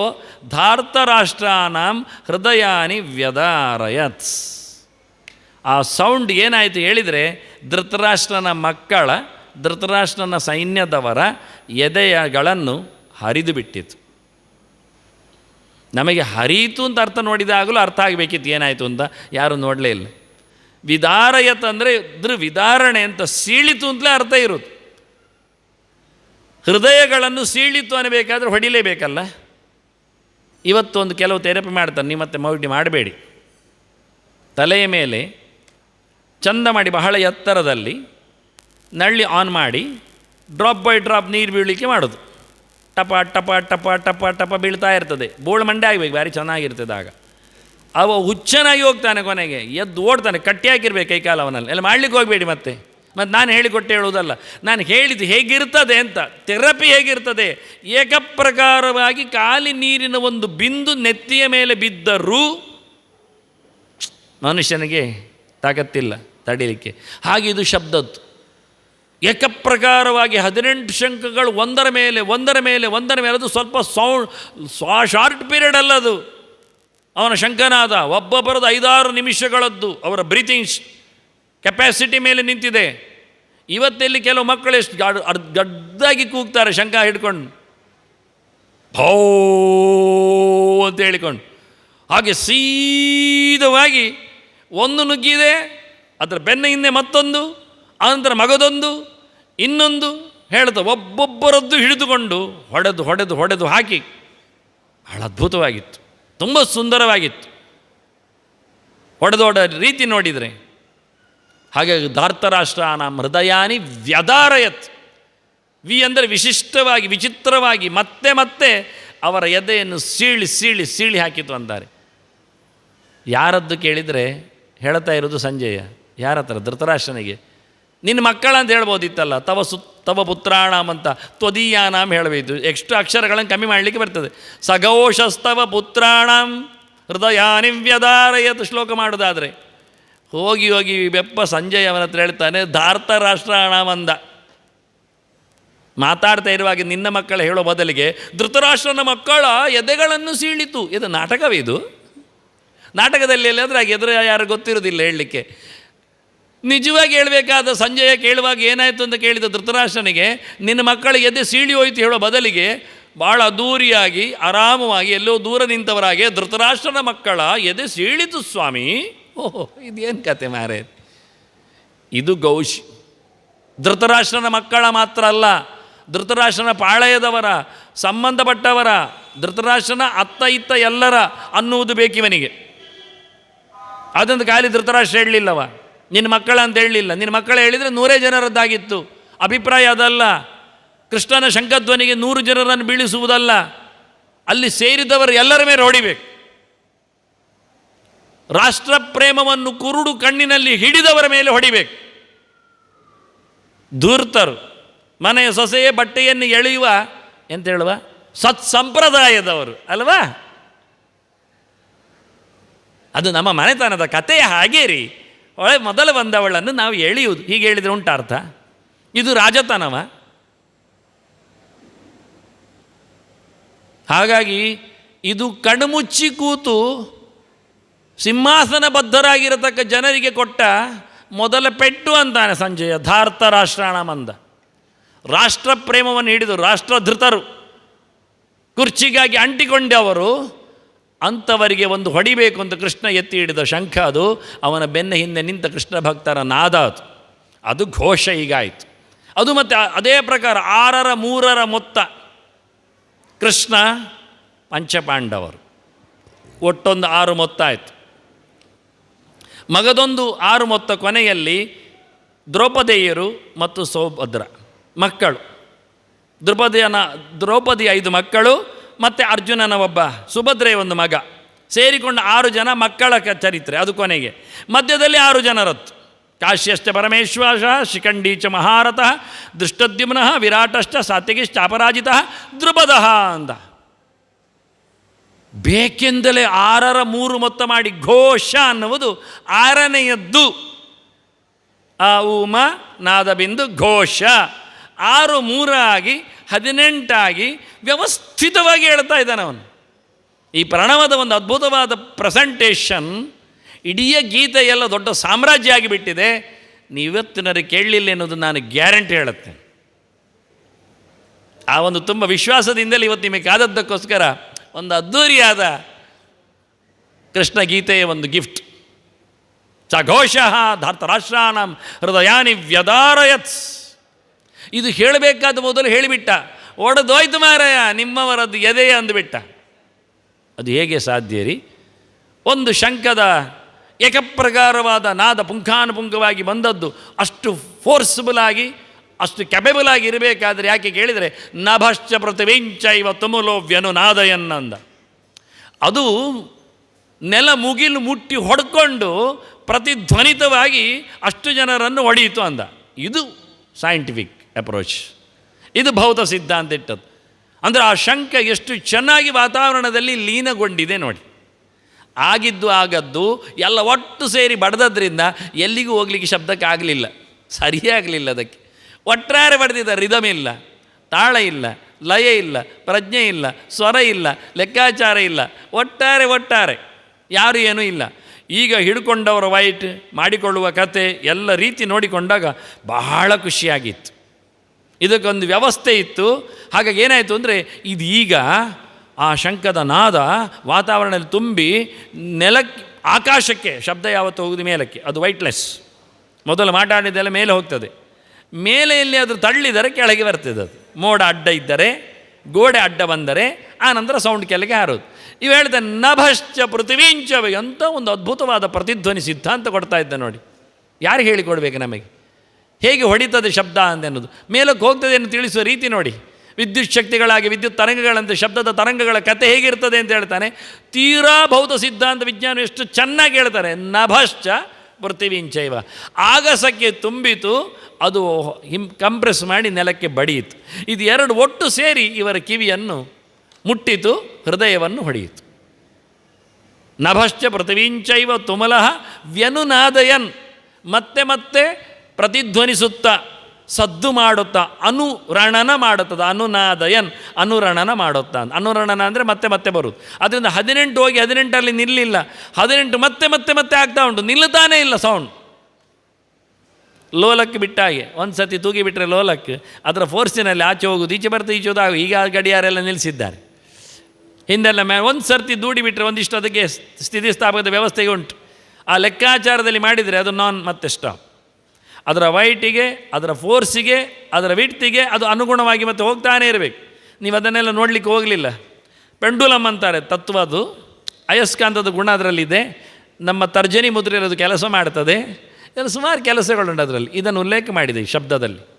ಧಾರ್ತರಾಷ್ಟ್ರಾನಾಂ ಹೃದಯಾನಿ ವ್ಯದಾರಯತ್. ಆ ಸೌಂಡ್ ಏನಾಯಿತು ಹೇಳಿದರೆ, ಧೃತರಾಷ್ಟ್ರನ ಮಕ್ಕಳ, ಧೃತರಾಷ್ಟ್ರನ ಸೈನ್ಯದವರ ಎದೆಯಗಳನ್ನು ಹರಿದು ಬಿಟ್ಟಿತು ನಮಗೆ ಹರಿಯಿತು ಅಂತ ಅರ್ಥ ನೋಡಿದಾಗಲೂ ಅರ್ಥ ಆಗಬೇಕಿತ್ತು ಏನಾಯಿತು ಅಂತ, ಯಾರು ನೋಡಲೇ ಇಲ್ಲ. ವಿದಾರಯತ್ ಅಂದರೆ ಇದ್ರ ವಿದಾರಣೆ ಅಂತ ಸೀಳಿತು ಅಂತಲೇ ಅರ್ಥ ಇರೋದು ಹೃದಯಗಳನ್ನು ಸೀಳಿತು ಅನ್ನಬೇಕಾದ್ರೆ ಹೊಡಿಲೇಬೇಕಲ್ಲ? ಇವತ್ತು ಒಂದು ಕೆಲವು ಥೆರಪಿ ಮಾಡ್ತಾನೆ ನೀವು ಮತ್ತೆ ಮೌಢ್ಯ ಮಾಡಬೇಡಿ. ತಲೆಯ ಮೇಲೆ ಚಂದ ಮಾಡಿ, ಬಹಳ ಎತ್ತರದಲ್ಲಿ ನಳ್ಳಿ ಆನ್ ಮಾಡಿ ಡ್ರಾಪ್ ಬೈ ಡ್ರಾಪ್ ನೀರು ಬೀಳಲಿಕ್ಕೆ ಮಾಡೋದು. ಟಪ ಟಪ ಟಪ ಟಪ ಟಪ ಬೀಳ್ತಾ ಇರ್ತದೆ. ಬೋಳು ಮಂಡೆ ಆಗಬೇಕು, ಭಾರಿ ಚೆನ್ನಾಗಿರ್ತದೆ ಆಗ. ಅವ ಹುಚ್ಚನಾಗಿ ಹೋಗ್ತಾನೆ ಕೊನೆಗೆ, ಎದ್ದು ಓಡ್ತಾನೆ, ಕಟ್ಟಿ ಹಾಕಿರ್ಬೇಕು ಕೈ ಕಾಲು ಅವನಲ್ಲಿ. ಎಲ್ಲ ಮಾಡಲಿಕ್ಕೆ ಹೋಗಬೇಡಿ ಮತ್ತೆ. ಮತ್ತು ನಾನು ಹೇಳಿಕೊಟ್ಟೆ ಹೇಳುವುದಲ್ಲ. ನಾನು ಹೇಳಿದ್ದು ಹೇಗಿರ್ತದೆ ಅಂತ, ಥೆರಪಿ ಹೇಗಿರ್ತದೆ? ಏಕಪ್ರಕಾರವಾಗಿ ಕಾಲಿ ನೀರಿನ ಒಂದು ಬಿಂದು ನೆತ್ತಿಯ ಮೇಲೆ ಬಿದ್ದರೂ ಮನುಷ್ಯನಿಗೆ ತಾಕತ್ತಿಲ್ಲ ತಡೀಲಿಕ್ಕೆ. ಹಾಗೆ ಇದು ಶಬ್ದದ್ದು. ಏಕಪ್ರಕಾರವಾಗಿ ಹದಿನೆಂಟು ಶಂಕಗಳು ಒಂದರ ಮೇಲೆ ಒಂದರ ಮೇಲೆ ಒಂದರ ಮೇಲೆ, ಅದು ಸ್ವಲ್ಪ ಸೌಂಡ್, ಸ್ವಾ, ಶಾರ್ಟ್ ಪೀರಿಯಡ್ ಅಲ್ಲದು ಅವನ ಶಂಕನಾದ ಒಬ್ಬೊಬ್ಬರದು ಐದಾರು ನಿಮಿಷಗಳದ್ದು ಅವರ ಬ್ರೀತಿಂಗ್ಸ್ ಕೆಪಾಸಿಟಿ ಮೇಲೆ ನಿಂತಿದೆ. ಇವತ್ತಲ್ಲಿ ಕೆಲವು ಮಕ್ಕಳು ಎಷ್ಟು ಗಾಡ್ ಅರ್ಧ ಕೂಗ್ತಾರೆ ಶಂಕ ಹಿಡ್ಕೊಂಡು. ಭೋ ಅಂತ ಹೇಳಿಕೊಂಡು. ಹಾಗೆ ಸೀದವಾಗಿ ಒಂದು ನುಗ್ಗಿದೆ, ಅದರ ಬೆನ್ನ ಹಿಂದೆ ಮತ್ತೊಂದು, ಆನಂತರ ಮಗದೊಂದು, ಇನ್ನೊಂದು ಹೇಳ್ತ ಒಬ್ಬೊಬ್ಬರದ್ದು ಹಿಡಿದುಕೊಂಡು ಹೊಡೆದು ಹೊಡೆದು ಹೊಡೆದು ಹಾಕಿ. ಬಹಳ ಅದ್ಭುತವಾಗಿತ್ತು. ತುಂಬ ಸುಂದರವಾಗಿತ್ತು. ಹೊಡೆದು ಹೊಡ ರೀತಿ ನೋಡಿದರೆ ಧಾರ್ತರಾಷ್ಟ್ರ ನಮ್ಮ ಹೃದಯಾನಿ ವ್ಯದಾರಯತ್ ವಿ ಅಂದರೆ ವಿಶಿಷ್ಟವಾಗಿ, ವಿಚಿತ್ರವಾಗಿ, ಮತ್ತೆ ಮತ್ತೆ ಅವರ ಎದೆಯನ್ನು ಸೀಳಿ ಸೀಳಿ ಸೀಳಿ ಹಾಕಿತು ಅಂತಾರೆ. ಯಾರದ್ದು ಕೇಳಿದರೆ ಹೇಳ್ತಾ ಇರೋದು ಸಂಜಯ, ಯಾರ ಹತ್ರ? ಧೃತರಾಷ್ಟ್ರನಿಗೆ. ನಿನ್ನ ಮಕ್ಕಳಂತ ಹೇಳ್ಬೋದಿತ್ತಲ್ಲ, ತವ ಸು, ತವ ಪುತ್ರಾಣಾಮ್ ಅಂತ ತ್ವದೀಯಾನಾಮ್ ಹೇಳಬೇಕು ಎಕ್ಸ್ಟ್ರಾ ಅಕ್ಷರಗಳನ್ನು ಕಮ್ಮಿ ಮಾಡಲಿಕ್ಕೆ ಬರ್ತದೆ. ಸಘೋಷಸ್ತವ ಪುತ್ರಾಣಂ ಹೃದಯಾನಿ ವ್ಯದಾರಯತ್ ಶ್ಲೋಕ ಮಾಡೋದಾದರೆ. ಹೋಗಿ ಹೋಗಿ ಬೆಪ್ಪ ಸಂಜಯ್ ಅವನ ಹತ್ರ ಹೇಳ್ತಾನೆ, ಧಾರ್ತ ಬಂದ ಮಾತಾಡ್ತಾ ಇರುವಾಗ ನಿನ್ನ ಮಕ್ಕಳು ಹೇಳೋ ಬದಲಿಗೆ, ಧೃತರಾಷ್ಟ್ರನ ಮಕ್ಕಳ ಎದೆಗಳನ್ನು ಸೀಳಿತು. ಇದು ನಾಟಕವೇ ಇದು? ನಾಟಕದಲ್ಲಿ ಎಲ್ಲಾದ್ರೆ ಆಗ ಎದುರು ಯಾರು ಗೊತ್ತಿರೋದಿಲ್ಲ ಹೇಳಲಿಕ್ಕೆ. ನಿಜವಾಗಿ ಹೇಳಬೇಕಾದ ಸಂಜಯ ಕೇಳುವಾಗ ಏನಾಯಿತು ಅಂತ ಕೇಳಿದ ಧೃತರಾಷ್ಟ್ರನಿಗೆ, ನಿನ್ನ ಮಕ್ಕಳ ಎದೆ ಸೀಳಿ ಹೋಯ್ತು ಹೇಳೋ ಬದಲಿಗೆ ಭಾಳ ದೂರಿಯಾಗಿ ಆರಾಮವಾಗಿ, ಎಲ್ಲೋ ದೂರ ನಿಂತವರಾಗೆ ಧೃತರಾಷ್ಟ್ರನ ಮಕ್ಕಳ ಎದೆ ಸೀಳಿತು ಸ್ವಾಮಿ. ಓಹೋ ಇದೇನು ಕತೆ ಮಾರೇ? ಇದು ಗೌಶ್. ಧೃತರಾಷ್ಟ್ರನ ಮಕ್ಕಳ ಮಾತ್ರ ಅಲ್ಲ, ಧೃತರಾಷ್ಟ್ರನ ಪಾಳಯದವರ, ಸಂಬಂಧಪಟ್ಟವರ, ಧೃತರಾಷ್ಟ್ರನ ಅತ್ತ ಇತ್ತ ಎಲ್ಲರ ಅನ್ನುವುದು ಬೇಕಿವನಿಗೆ. ಅದೊಂದು ಖಾಲಿ ಧೃತರಾಷ್ಟ್ರ ಹೇಳಲಿಲ್ಲವ. ನಿನ್ನ ಮಕ್ಕಳ ಅಂತ ಹೇಳಲಿಲ್ಲ. ನಿನ್ನ ಮಕ್ಕಳು ಹೇಳಿದರೆ ನೂರೇ ಜನರದ್ದಾಗಿತ್ತು. ಅಭಿಪ್ರಾಯ ಅದಲ್ಲ. ಕೃಷ್ಣನ ಶಂಕಧ್ವನಿಗೆ ನೂರು ಜನರನ್ನು ಬೀಳಿಸುವುದಲ್ಲ. ಅಲ್ಲಿ ಸೇರಿದವರು ಎಲ್ಲರ ಮೇಲೆ ಹೊಡಿಬೇಕು ರಾಷ್ಟ್ರ ಪ್ರೇಮವನ್ನು ಕುರುಡು ಕಣ್ಣಿನಲ್ಲಿ ಹಿಡಿದವರ ಮೇಲೆ ಹೊಡಿಬೇಕು. ಧೂರ್ತರು, ಮನೆಯ ಸೊಸೆಯೇ ಬಟ್ಟೆಯನ್ನು ಎಳೆಯುವ, ಎಂತ ಹೇಳುವ? ಸತ್ಸಂಪ್ರದಾಯದವರು, ಅಲ್ವಾ? ಅದು ನಮ್ಮ ಮನೆತನದ ಕಥೆಯ ಹಾಗೆ ರೀ. ಒಳ್ಳೆ ಮೊದಲು ಬಂದವಳನ್ನು ನಾವು ಎಳೆಯುವುದು. ಹೀಗೆ ಹೇಳಿದರೆ ಉಂಟ ಅರ್ಥ? ಇದು ರಾಜತನವ? ಹಾಗಾಗಿ ಇದು ಕಣ್ಮುಚ್ಚಿ ಕೂತು ಸಿಂಹಾಸನ ಬದ್ಧರಾಗಿರತಕ್ಕ ಜನರಿಗೆ ಕೊಟ್ಟ ಮೊದಲ ಪೆಟ್ಟು ಅಂತಾನೆ ಸಂಜಯ, ಧಾರ್ತ ರಾಷ್ಟ್ರಾಣಮಂದ. ರಾಷ್ಟ್ರ ಪ್ರೇಮವನ್ನು ಹಿಡಿದು ರಾಷ್ಟ್ರಧೃತರು. ಕುರ್ಚಿಗಾಗಿ ಅಂಟಿಕೊಂಡವರು ಅಂಥವರಿಗೆ ಒಂದು ಹೊಡಿಬೇಕು ಅಂತ ಕೃಷ್ಣ ಎತ್ತಿ ಹಿಡಿದ ಶಂಖ ಅದು, ಅವನ ಬೆನ್ನ ಹಿಂದೆ ನಿಂತ ಕೃಷ್ಣ ಭಕ್ತರ ನಾದ ಅದು. ಅದು ಘೋಷ ಈಗಾಯಿತು ಅದು ಮತ್ತು ಅದೇ ಪ್ರಕಾರ ಆರರ ಮೂರರ ಮೊತ್ತ ಕೃಷ್ಣ ಪಂಚಪಾಂಡವರು. ಒಟ್ಟೊಂದು ಆರು ಮೊತ್ತ ಆಯಿತು. ಮಗದೊಂದು ಆರು ಮೊತ್ತ ಕೊನೆಯಲ್ಲಿ ದ್ರೌಪದೇಯರು ಮತ್ತು ಸೌಭದ್ರ ಮಕ್ಕಳು. ದ್ರೌಪದಿಯನ, ದ್ರೌಪದಿ ಐದು ಮಕ್ಕಳು ಮತ್ತು ಅರ್ಜುನನ ಒಬ್ಬ ಸುಭದ್ರೆಯ ಒಂದು ಮಗ. ಸೇರಿಕೊಂಡು ಆರು ಜನ ಮಕ್ಕಳ ಕ, ಚರಿತ್ರೆ ಅದು ಕೊನೆಗೆ. ಮಧ್ಯದಲ್ಲಿ ಆರು ಜನರತ್ತು. ಕಾಶ್ಯಷ್ಟ ಪರಮೇಶ್ವರ ಶಿಖಂಡೀಚ ಮಹಾರಥಃ ದೃಷ್ಟದ್ಯುಮ್ನಃ ವಿರಾಟಶ್ಚ ಸಾತ್ಯಗಿಶ್ಚ ಅಪರಾಜಿತ ದ್ರುಪದ ಅಂದ. ಬೇಕೆಂದಲೇ ಆರರ ಮೂರು ಮೊತ್ತ ಮಾಡಿ ಘೋಷ ಅನ್ನುವುದು ಆರನೆಯದ್ದು. ಆ ಉಮ, ನಾದಬಿಂದು, ಘೋಷ. ಆರು ಮೂರಾಗಿ, ಹದಿನೆಂಟಾಗಿ ವ್ಯವಸ್ಥಿತವಾಗಿ ಹೇಳ್ತಾ ಇದ್ದಾನೆ ಅವನು. ಈ ಪ್ರಣವದ ಒಂದು ಅದ್ಭುತವಾದ ಪ್ರೆಸೆಂಟೇಷನ್ ಇಡೀ ಗೀತೆ ಎಲ್ಲ ದೊಡ್ಡ ಸಾಮ್ರಾಜ್ಯ ಆಗಿಬಿಟ್ಟಿದೆ. ನೀವತ್ತಿನರು ಕೇಳಲಿಲ್ಲ ಅನ್ನೋದು ನಾನು ಗ್ಯಾರಂಟಿ ಹೇಳುತ್ತೇನೆ. ಆ ಒಂದು ತುಂಬ ವಿಶ್ವಾಸದಿಂದಲೇ ಇವತ್ತು ನಿಮಗೆ ಕಾದದ್ದಕ್ಕೋಸ್ಕರ ಒಂದು ಅದ್ಧೂರಿಯಾದ ಕೃಷ್ಣ ಗೀತೆಯ ಒಂದು ಗಿಫ್ಟ್. ಸಘೋಷಃ ಧಾರ್ತರಾಷ್ಟ್ರಾಣಂ ಹೃದಯಾನಿ ವ್ಯದಾರಯತ್ ಇದು ಹೇಳಬೇಕಾದ ಮೊದಲು ಹೇಳಿಬಿಟ್ಟ. ಒಡೆದೋಯ್ತು ಮಾರಾಯ, ನಿಮ್ಮವರದ್ದು ಎದೆಯ ಅಂದುಬಿಟ್ಟ. ಅದು ಹೇಗೆ ಸಾಧ್ಯ ರೀ? ಒಂದು ಶಂಕದ ಏಕಪ್ರಕಾರವಾದ ನಾದ ಪುಂಖಾನುಪುಂಖವಾಗಿ ಬಂದದ್ದು ಅಷ್ಟು ಫೋರ್ಸ್ಬಲ್ ಆಗಿ ಅಷ್ಟು ಕೆಪೆಬಲ್ ಆಗಿ ಇರಬೇಕಾದ್ರೆ ಯಾಕೆ ಕೇಳಿದರೆ, ನಭಶ್ಚ ಪ್ರತಿವಿಂಚ ಇವ ತುಮುಲೋ ವ್ಯನುನಾದಯನ್ನಂದ ಅದು. ನೆಲ ಮುಗಿಲು ಮುಟ್ಟಿ ಹೊಡ್ಕೊಂಡು ಪ್ರತಿಧ್ವನಿತವಾಗಿ ಅಷ್ಟು ಜನರನ್ನು ಹೊಡೆಯಿತು ಅಂದ. ಇದು ಸೈಂಟಿಫಿಕ್ ಅಪ್ರೋಚ್ ಇದು ಭೌತ ಸಿದ್ಧಾಂತ ಇಟ್ಟದ್ದು. ಅಂದರೆ ಆ ಶಂಕ ಎಷ್ಟು ಚೆನ್ನಾಗಿ ವಾತಾವರಣದಲ್ಲಿ ಲೀನಗೊಂಡಿದೆ ನೋಡಿ. ಆಗಿದ್ದು ಆಗದ್ದು, ಎಲ್ಲ ಒಟ್ಟು ಸೇರಿ ಬಡ್ದದ್ರಿಂದ ಎಲ್ಲಿಗೂ ಹೋಗ್ಲಿಕ್ಕೆ ಶಬ್ದಕ್ಕೆ ಆಗಲಿಲ್ಲ. ಸರಿಯಾಗಲಿಲ್ಲ ಅದಕ್ಕೆ. ಒಟ್ಟಾರೆ ಬರೆದಿದ್ದಾರೆ ರಿದಮ್ ಇಲ್ಲ, ತಾಳ ಇಲ್ಲ, ಲಯ ಇಲ್ಲ, ಪ್ರಜ್ಞೆ ಇಲ್ಲ, ಸ್ವರ ಇಲ್ಲ, ಲೆಕ್ಕಾಚಾರ ಇಲ್ಲ, ಒಟ್ಟಾರೆ ಒಟ್ಟಾರೆ, ಯಾರು ಏನೂ ಇಲ್ಲ. ಈಗ ಹಿಡ್ಕೊಂಡವರ ವೈಟ್ ಮಾಡಿಕೊಳ್ಳುವ ಕತೆ ಎಲ್ಲ ರೀತಿ ನೋಡಿಕೊಂಡಾಗ ಬಹಳ ಖುಷಿಯಾಗಿತ್ತು. ಇದಕ್ಕೊಂದು ವ್ಯವಸ್ಥೆ ಇತ್ತು. ಹಾಗಾಗಿ ಏನಾಯಿತು ಅಂದರೆ ಇದು ಈಗ ಆ ಶಂಕದ ನಾದ ವಾತಾವರಣದಲ್ಲಿ ತುಂಬಿ ನೆಲಕ್ಕೆ ಆಕಾಶಕ್ಕೆ, ಶಬ್ದ ಯಾವತ್ತು ಹೋಗುದು ಮೇಲಕ್ಕೆ, ಅದು ವೈಟ್ಲೆಸ್ ಮೊದಲು ಮಾತಾಡಿದ್ದೆಲ್ಲ ಮೇಲೆ ಹೋಗ್ತದೆ. ಮೇಲೆ ಎಲ್ಲಿ ಅದು ತಳ್ಳಿದರೆ ಕೆಳಗೆ ಬರ್ತದೆ ಅದು ಮೋಡ ಅಡ್ಡ ಇದ್ದರೆ, ಗೋಡೆ ಅಡ್ಡ ಬಂದರೆ ಆನಂತರ ಸೌಂಡ್ ಕೆಳಗೆ ಹಾರೋದು. ಇವು ಹೇಳಿದ, ನಭಶ್ಚ ಪೃಥ್ವೀಂಚ ಅಂತ ಒಂದು ಅದ್ಭುತವಾದ ಪ್ರತಿಧ್ವನಿ ಸಿದ್ಧಾಂತ ಕೊಡ್ತಾ ಇದ್ದೆ ನೋಡಿ. ಯಾರು ಹೇಳಿಕೊಡ್ಬೇಕು ನಮಗೆ? ಹೇಗೆ ಹೊಡಿತದೆ ಶಬ್ದ ಅಂತ ಅನ್ನೋದು ಮೇಲಕ್ಕೆ ಹೋಗ್ತದೆ ಎಂದು ತಿಳಿಸುವ ರೀತಿ ನೋಡಿ. ವಿದ್ಯುತ್ ಶಕ್ತಿಗಳಾಗಿ ವಿದ್ಯುತ್ ತರಂಗಗಳಂತೆ ಶಬ್ದದ ತರಂಗಗಳ ಕತೆ ಹೇಗಿರ್ತದೆ ಅಂತ ಹೇಳ್ತಾನೆ. ತೀರಾ ಭೌತ ಸಿದ್ಧಾಂತ ವಿಜ್ಞಾನ ಎಷ್ಟು ಚೆನ್ನಾಗಿ ಹೇಳ್ತಾರೆ ನಭಶ್ಚ ಪೃಥ್ವಿಂಚೈವ ಆಗಸಕ್ಕೆ ತುಂಬಿತು, ಅದು ಹಿಂ, ಕಂಪ್ರೆಸ್ ಮಾಡಿ ನೆಲಕ್ಕೆ ಬಡಿಯಿತು. ಇದು ಎರಡು ಒಟ್ಟು ಸೇರಿ ಇವರ ಕಿವಿಯನ್ನು ಮುಟ್ಟಿತು, ಹೃದಯವನ್ನು ಹೊಡೆಯಿತು. ನಭಶ್ಚ ಪೃಥ್ವೀಂಚೈವ ತುಮಲಃ ವ್ಯನುನಾದಯನ್. ಮತ್ತೆ ಮತ್ತೆ ಪ್ರತಿಧ್ವನಿಸುತ್ತಾ ಸದ್ದು ಮಾಡುತ್ತಾ, ಅನುರಣನ ಮಾಡುತ್ತದೆ, ಅನುನಾದಯನ್, ಅನುರಣನ ಮಾಡುತ್ತಾ. ಅನುರಣನ ಅಂದರೆ ಮತ್ತೆ ಮತ್ತೆ ಬರುತ್ತೆ ಅದರಿಂದ ಹದಿನೆಂಟು ಹೋಗಿ ಹದಿನೆಂಟರಲ್ಲಿ ನಿಲ್ಲಿಲ್ಲ. ಹದಿನೆಂಟು ಮತ್ತೆ ಮತ್ತೆ ಮತ್ತೆ ಆಗ್ತಾ ಉಂಟು. ನಿಲ್ಲುತ್ತಾನೇ ಇಲ್ಲ ಸೌಂಡ್ ಲೋಲಕ್ಕೆ ಬಿಟ್ಟಾಗೆ ಒಂದು ಸತಿ ತೂಗಿ ಬಿಟ್ಟರೆ ಲೋಲಕ್ಕೆ. ಅದರ ಫೋರ್ಸಿನಲ್ಲಿ ಆಚೆ ಹೋಗುದು ಈಚೆ ಬರ್ತದೆ ಈಚೆ ಹೋದಾಗ ಈಗ ಗಡಿಯಾರೆಲ್ಲ ನಿಲ್ಲಿಸಿದ್ದಾರೆ. ಹಿಂದೆಲ್ಲ ಮ್ಯಾ ಒಂದು ಸರ್ತಿ ದೂಡಿ ಬಿಟ್ಟರೆ ಒಂದಿಷ್ಟು ಅದಕ್ಕೆ ಸ್ಥಿತಿಸ್ಥಾಪಕದ ವ್ಯವಸ್ಥೆಗೆ ಉಂಟು. ಆ ಲೆಕ್ಕಾಚಾರದಲ್ಲಿ ಮಾಡಿದರೆ ಅದು ನಾನ್ ಮತ್ತೆ ಸ್ಟಾಪ್ ಅದರ ವೈಟಿಗೆ, ಅದರ ಫೋರ್ಸಿಗೆ, ಅದರ ವಿಡ್ತಿಗೆ ಅದು ಅನುಗುಣವಾಗಿ ಮತ್ತೆ ಹೋಗ್ತಾನೇ ಇರಬೇಕು. ನೀವು ಅದನ್ನೆಲ್ಲ ನೋಡಲಿಕ್ಕೆ ಹೋಗಲಿಲ್ಲ. ಪೆಂಡುಲಮ್ ಅಂತಾರೆ, ತತ್ವ ಅದು. ಅಯಸ್ಕಾಂತದ ಗುಣ ಅದರಲ್ಲಿದೆ. ನಮ್ಮ ತರ್ಜನಿ ಮುದ್ರೆ ಅದು ಕೆಲಸ ಮಾಡ್ತದೆ. ಇದನ್ನು ಸುಮಾರು ಕೆಲಸಗಳುಂಟು ಅದರಲ್ಲಿ. ಇದನ್ನು ಉಲ್ಲೇಖ ಮಾಡಿದೆ ಈ ಶಬ್ದದಲ್ಲಿ.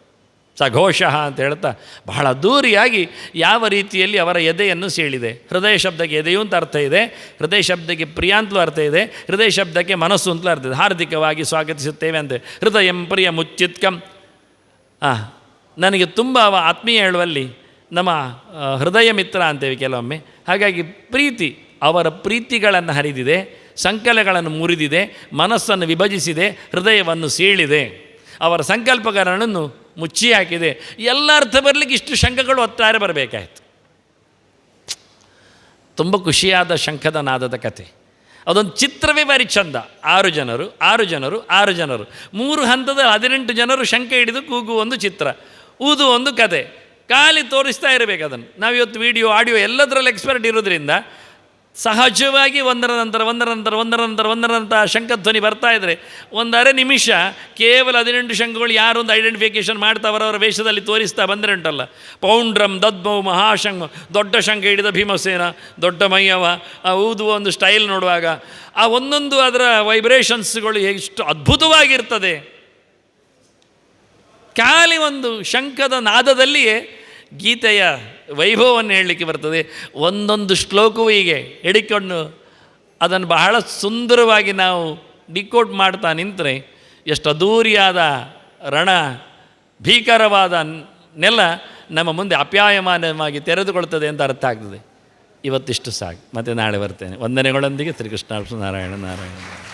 ಸಘೋಷಃ ಅಂತ ಹೇಳ್ತಾ ಬಹಳ ದೂರಿಯಾಗಿ ಯಾವ ರೀತಿಯಲ್ಲಿ ಅವರ ಎದೆಯನ್ನು ಸೀಳಿದೆ. ಹೃದಯ ಶಬ್ದಕ್ಕೆ ಎದೆಯೂ ಅಂತ ಅರ್ಥ ಇದೆ, ಹೃದಯ ಶಬ್ದಕ್ಕೆ ಪ್ರಿಯ ಅಂತಲೂ ಅರ್ಥ ಇದೆ, ಹೃದಯ ಶಬ್ದಕ್ಕೆ ಮನಸ್ಸು ಅಂತಲೂ ಅರ್ಥ ಇದೆ. ಹಾರ್ದಿಕವಾಗಿ ಸ್ವಾಗತಿಸುತ್ತೇವೆ ಅಂತ. ಹೃದಯಂ ಪ್ರಿಯ ಮುಚ್ಚಿತ್ಕಂ. ನನಗೆ ತುಂಬ ಆತ್ಮೀಯ ಹೇಳುವಲ್ಲಿ ನಮ್ಮ ಹೃದಯ ಮಿತ್ರ ಅಂತೇವೆ ಕೆಲವೊಮ್ಮೆ. ಹಾಗಾಗಿ ಪ್ರೀತಿ ಅವರ ಪ್ರೀತಿಗಳನ್ನು ಹರಿದಿದೆ, ಸಂಕಲಗಳನ್ನು ಮುರಿದಿದೆ, ಮನಸ್ಸನ್ನು ವಿಭಜಿಸಿದೆ, ಹೃದಯವನ್ನು ಸೀಳಿದೆ. ಅವರ ಸಂಕಲ್ಪಗಾರನನ್ನು ಮುಚ್ಚಿ ಹಾಕಿದೆ. ಎಲ್ಲ ಅರ್ಥ ಬರಲಿಕ್ಕೆ ಇಷ್ಟು ಶಂಖಗಳು ಒತ್ತಾರೆ ಬರಬೇಕಾಯಿತು. ತುಂಬ ಖುಷಿಯಾದ ಶಂಖದ ನಾದದ ಕತೆ ಅದೊಂದು ಚಿತ್ರವೇ ಬಾರಿ ಚಂದ. ಆರು ಜನರು ಆರು ಜನರು ಆರು ಜನರು. ಮೂರು ಹಂತದ ಹದಿನೆಂಟು ಜನರು ಶಂಖ ಹಿಡಿದು ಕೂಗು ಒಂದು ಚಿತ್ರ, ಊದು ಒಂದು ಕತೆ ಖಾಲಿ ತೋರಿಸ್ತಾ ಇರಬೇಕು ಅದನ್ನು. ನಾವಿವತ್ತು ವಿಡಿಯೋ ಆಡಿಯೋ ಎಲ್ಲದರಲ್ಲಿ ಎಕ್ಸ್ಪರ್ಟ್ ಇರೋದ್ರಿಂದ ಸಹಜವಾಗಿ ಒಂದರ ನಂತರ ಒಂದರ ನಂತರ ಒಂದರ ನಂತರ ಒಂದರ ನಂತರ ಶಂಖಧ್ವನಿ ಬರ್ತಾ ಇದ್ದರೆ ಒಂದರೆ ನಿಮಿಷ, ಕೇವಲ ಹದಿನೆಂಟು ಶಂಖಗಳು ಯಾರೊಂದು ಐಡೆಂಟಿಫಿಕೇಷನ್ ಮಾಡ್ತಾ ಅವರವರ ವೇಷದಲ್ಲಿ ತೋರಿಸ್ತಾ ಬಂದರೆ ಉಂಟಲ್ಲ. ಪೌಂಡ್ರಂ ದದ್ಮೌ ಮಹಾಶಂಖ ದೊಡ್ಡ ಶಂಖ ಹಿಡಿದ ಭೀಮಸೇನ, ದೊಡ್ಡ ಮೈಯವ, ಆ ಊದುವ ಒಂದು ಸ್ಟೈಲ್ ನೋಡುವಾಗ, ಆ ಒಂದೊಂದು ಅದರ ವೈಬ್ರೇಷನ್ಸ್ಗಳು ಎಷ್ಟು ಅದ್ಭುತವಾಗಿರ್ತದೆ. ಖಾಲಿ ಒಂದು ಶಂಖದ ನಾದದಲ್ಲಿಯೇ ಗೀತೆಯ ವೈಭವವನ್ನು ಹೇಳಲಿಕ್ಕೆ ಬರ್ತದೆ. ಒಂದೊಂದು ಶ್ಲೋಕವೂ ಹೀಗೆ ಹಿಡಿಕೊಂಡು ಅದನ್ನು ಬಹಳ ಸುಂದರವಾಗಿ ನಾವು ಡಿಕೋಟ್ ಮಾಡ್ತಾ ನಿಂತರೆ ಎಷ್ಟು ಅದೂರಿಯಾದ ರಣ, ಭೀಕರವಾದ ನೆಲ ನಮ್ಮ ಮುಂದೆ ಅಪ್ಯಾಯಮಾನವಾಗಿ ತೆರೆದುಕೊಳ್ತದೆ ಅಂತ ಅರ್ಥ ಆಗ್ತದೆ. ಇವತ್ತಿಷ್ಟು ಸಾಕು. ಮತ್ತೆ ನಾಳೆ ಬರ್ತೇನೆ. ವಂದನೆಗಳೊಂದಿಗೆ ಶ್ರೀಕೃಷ್ಣ ನಾರಾಯಣ ನಾರಾಯಣ.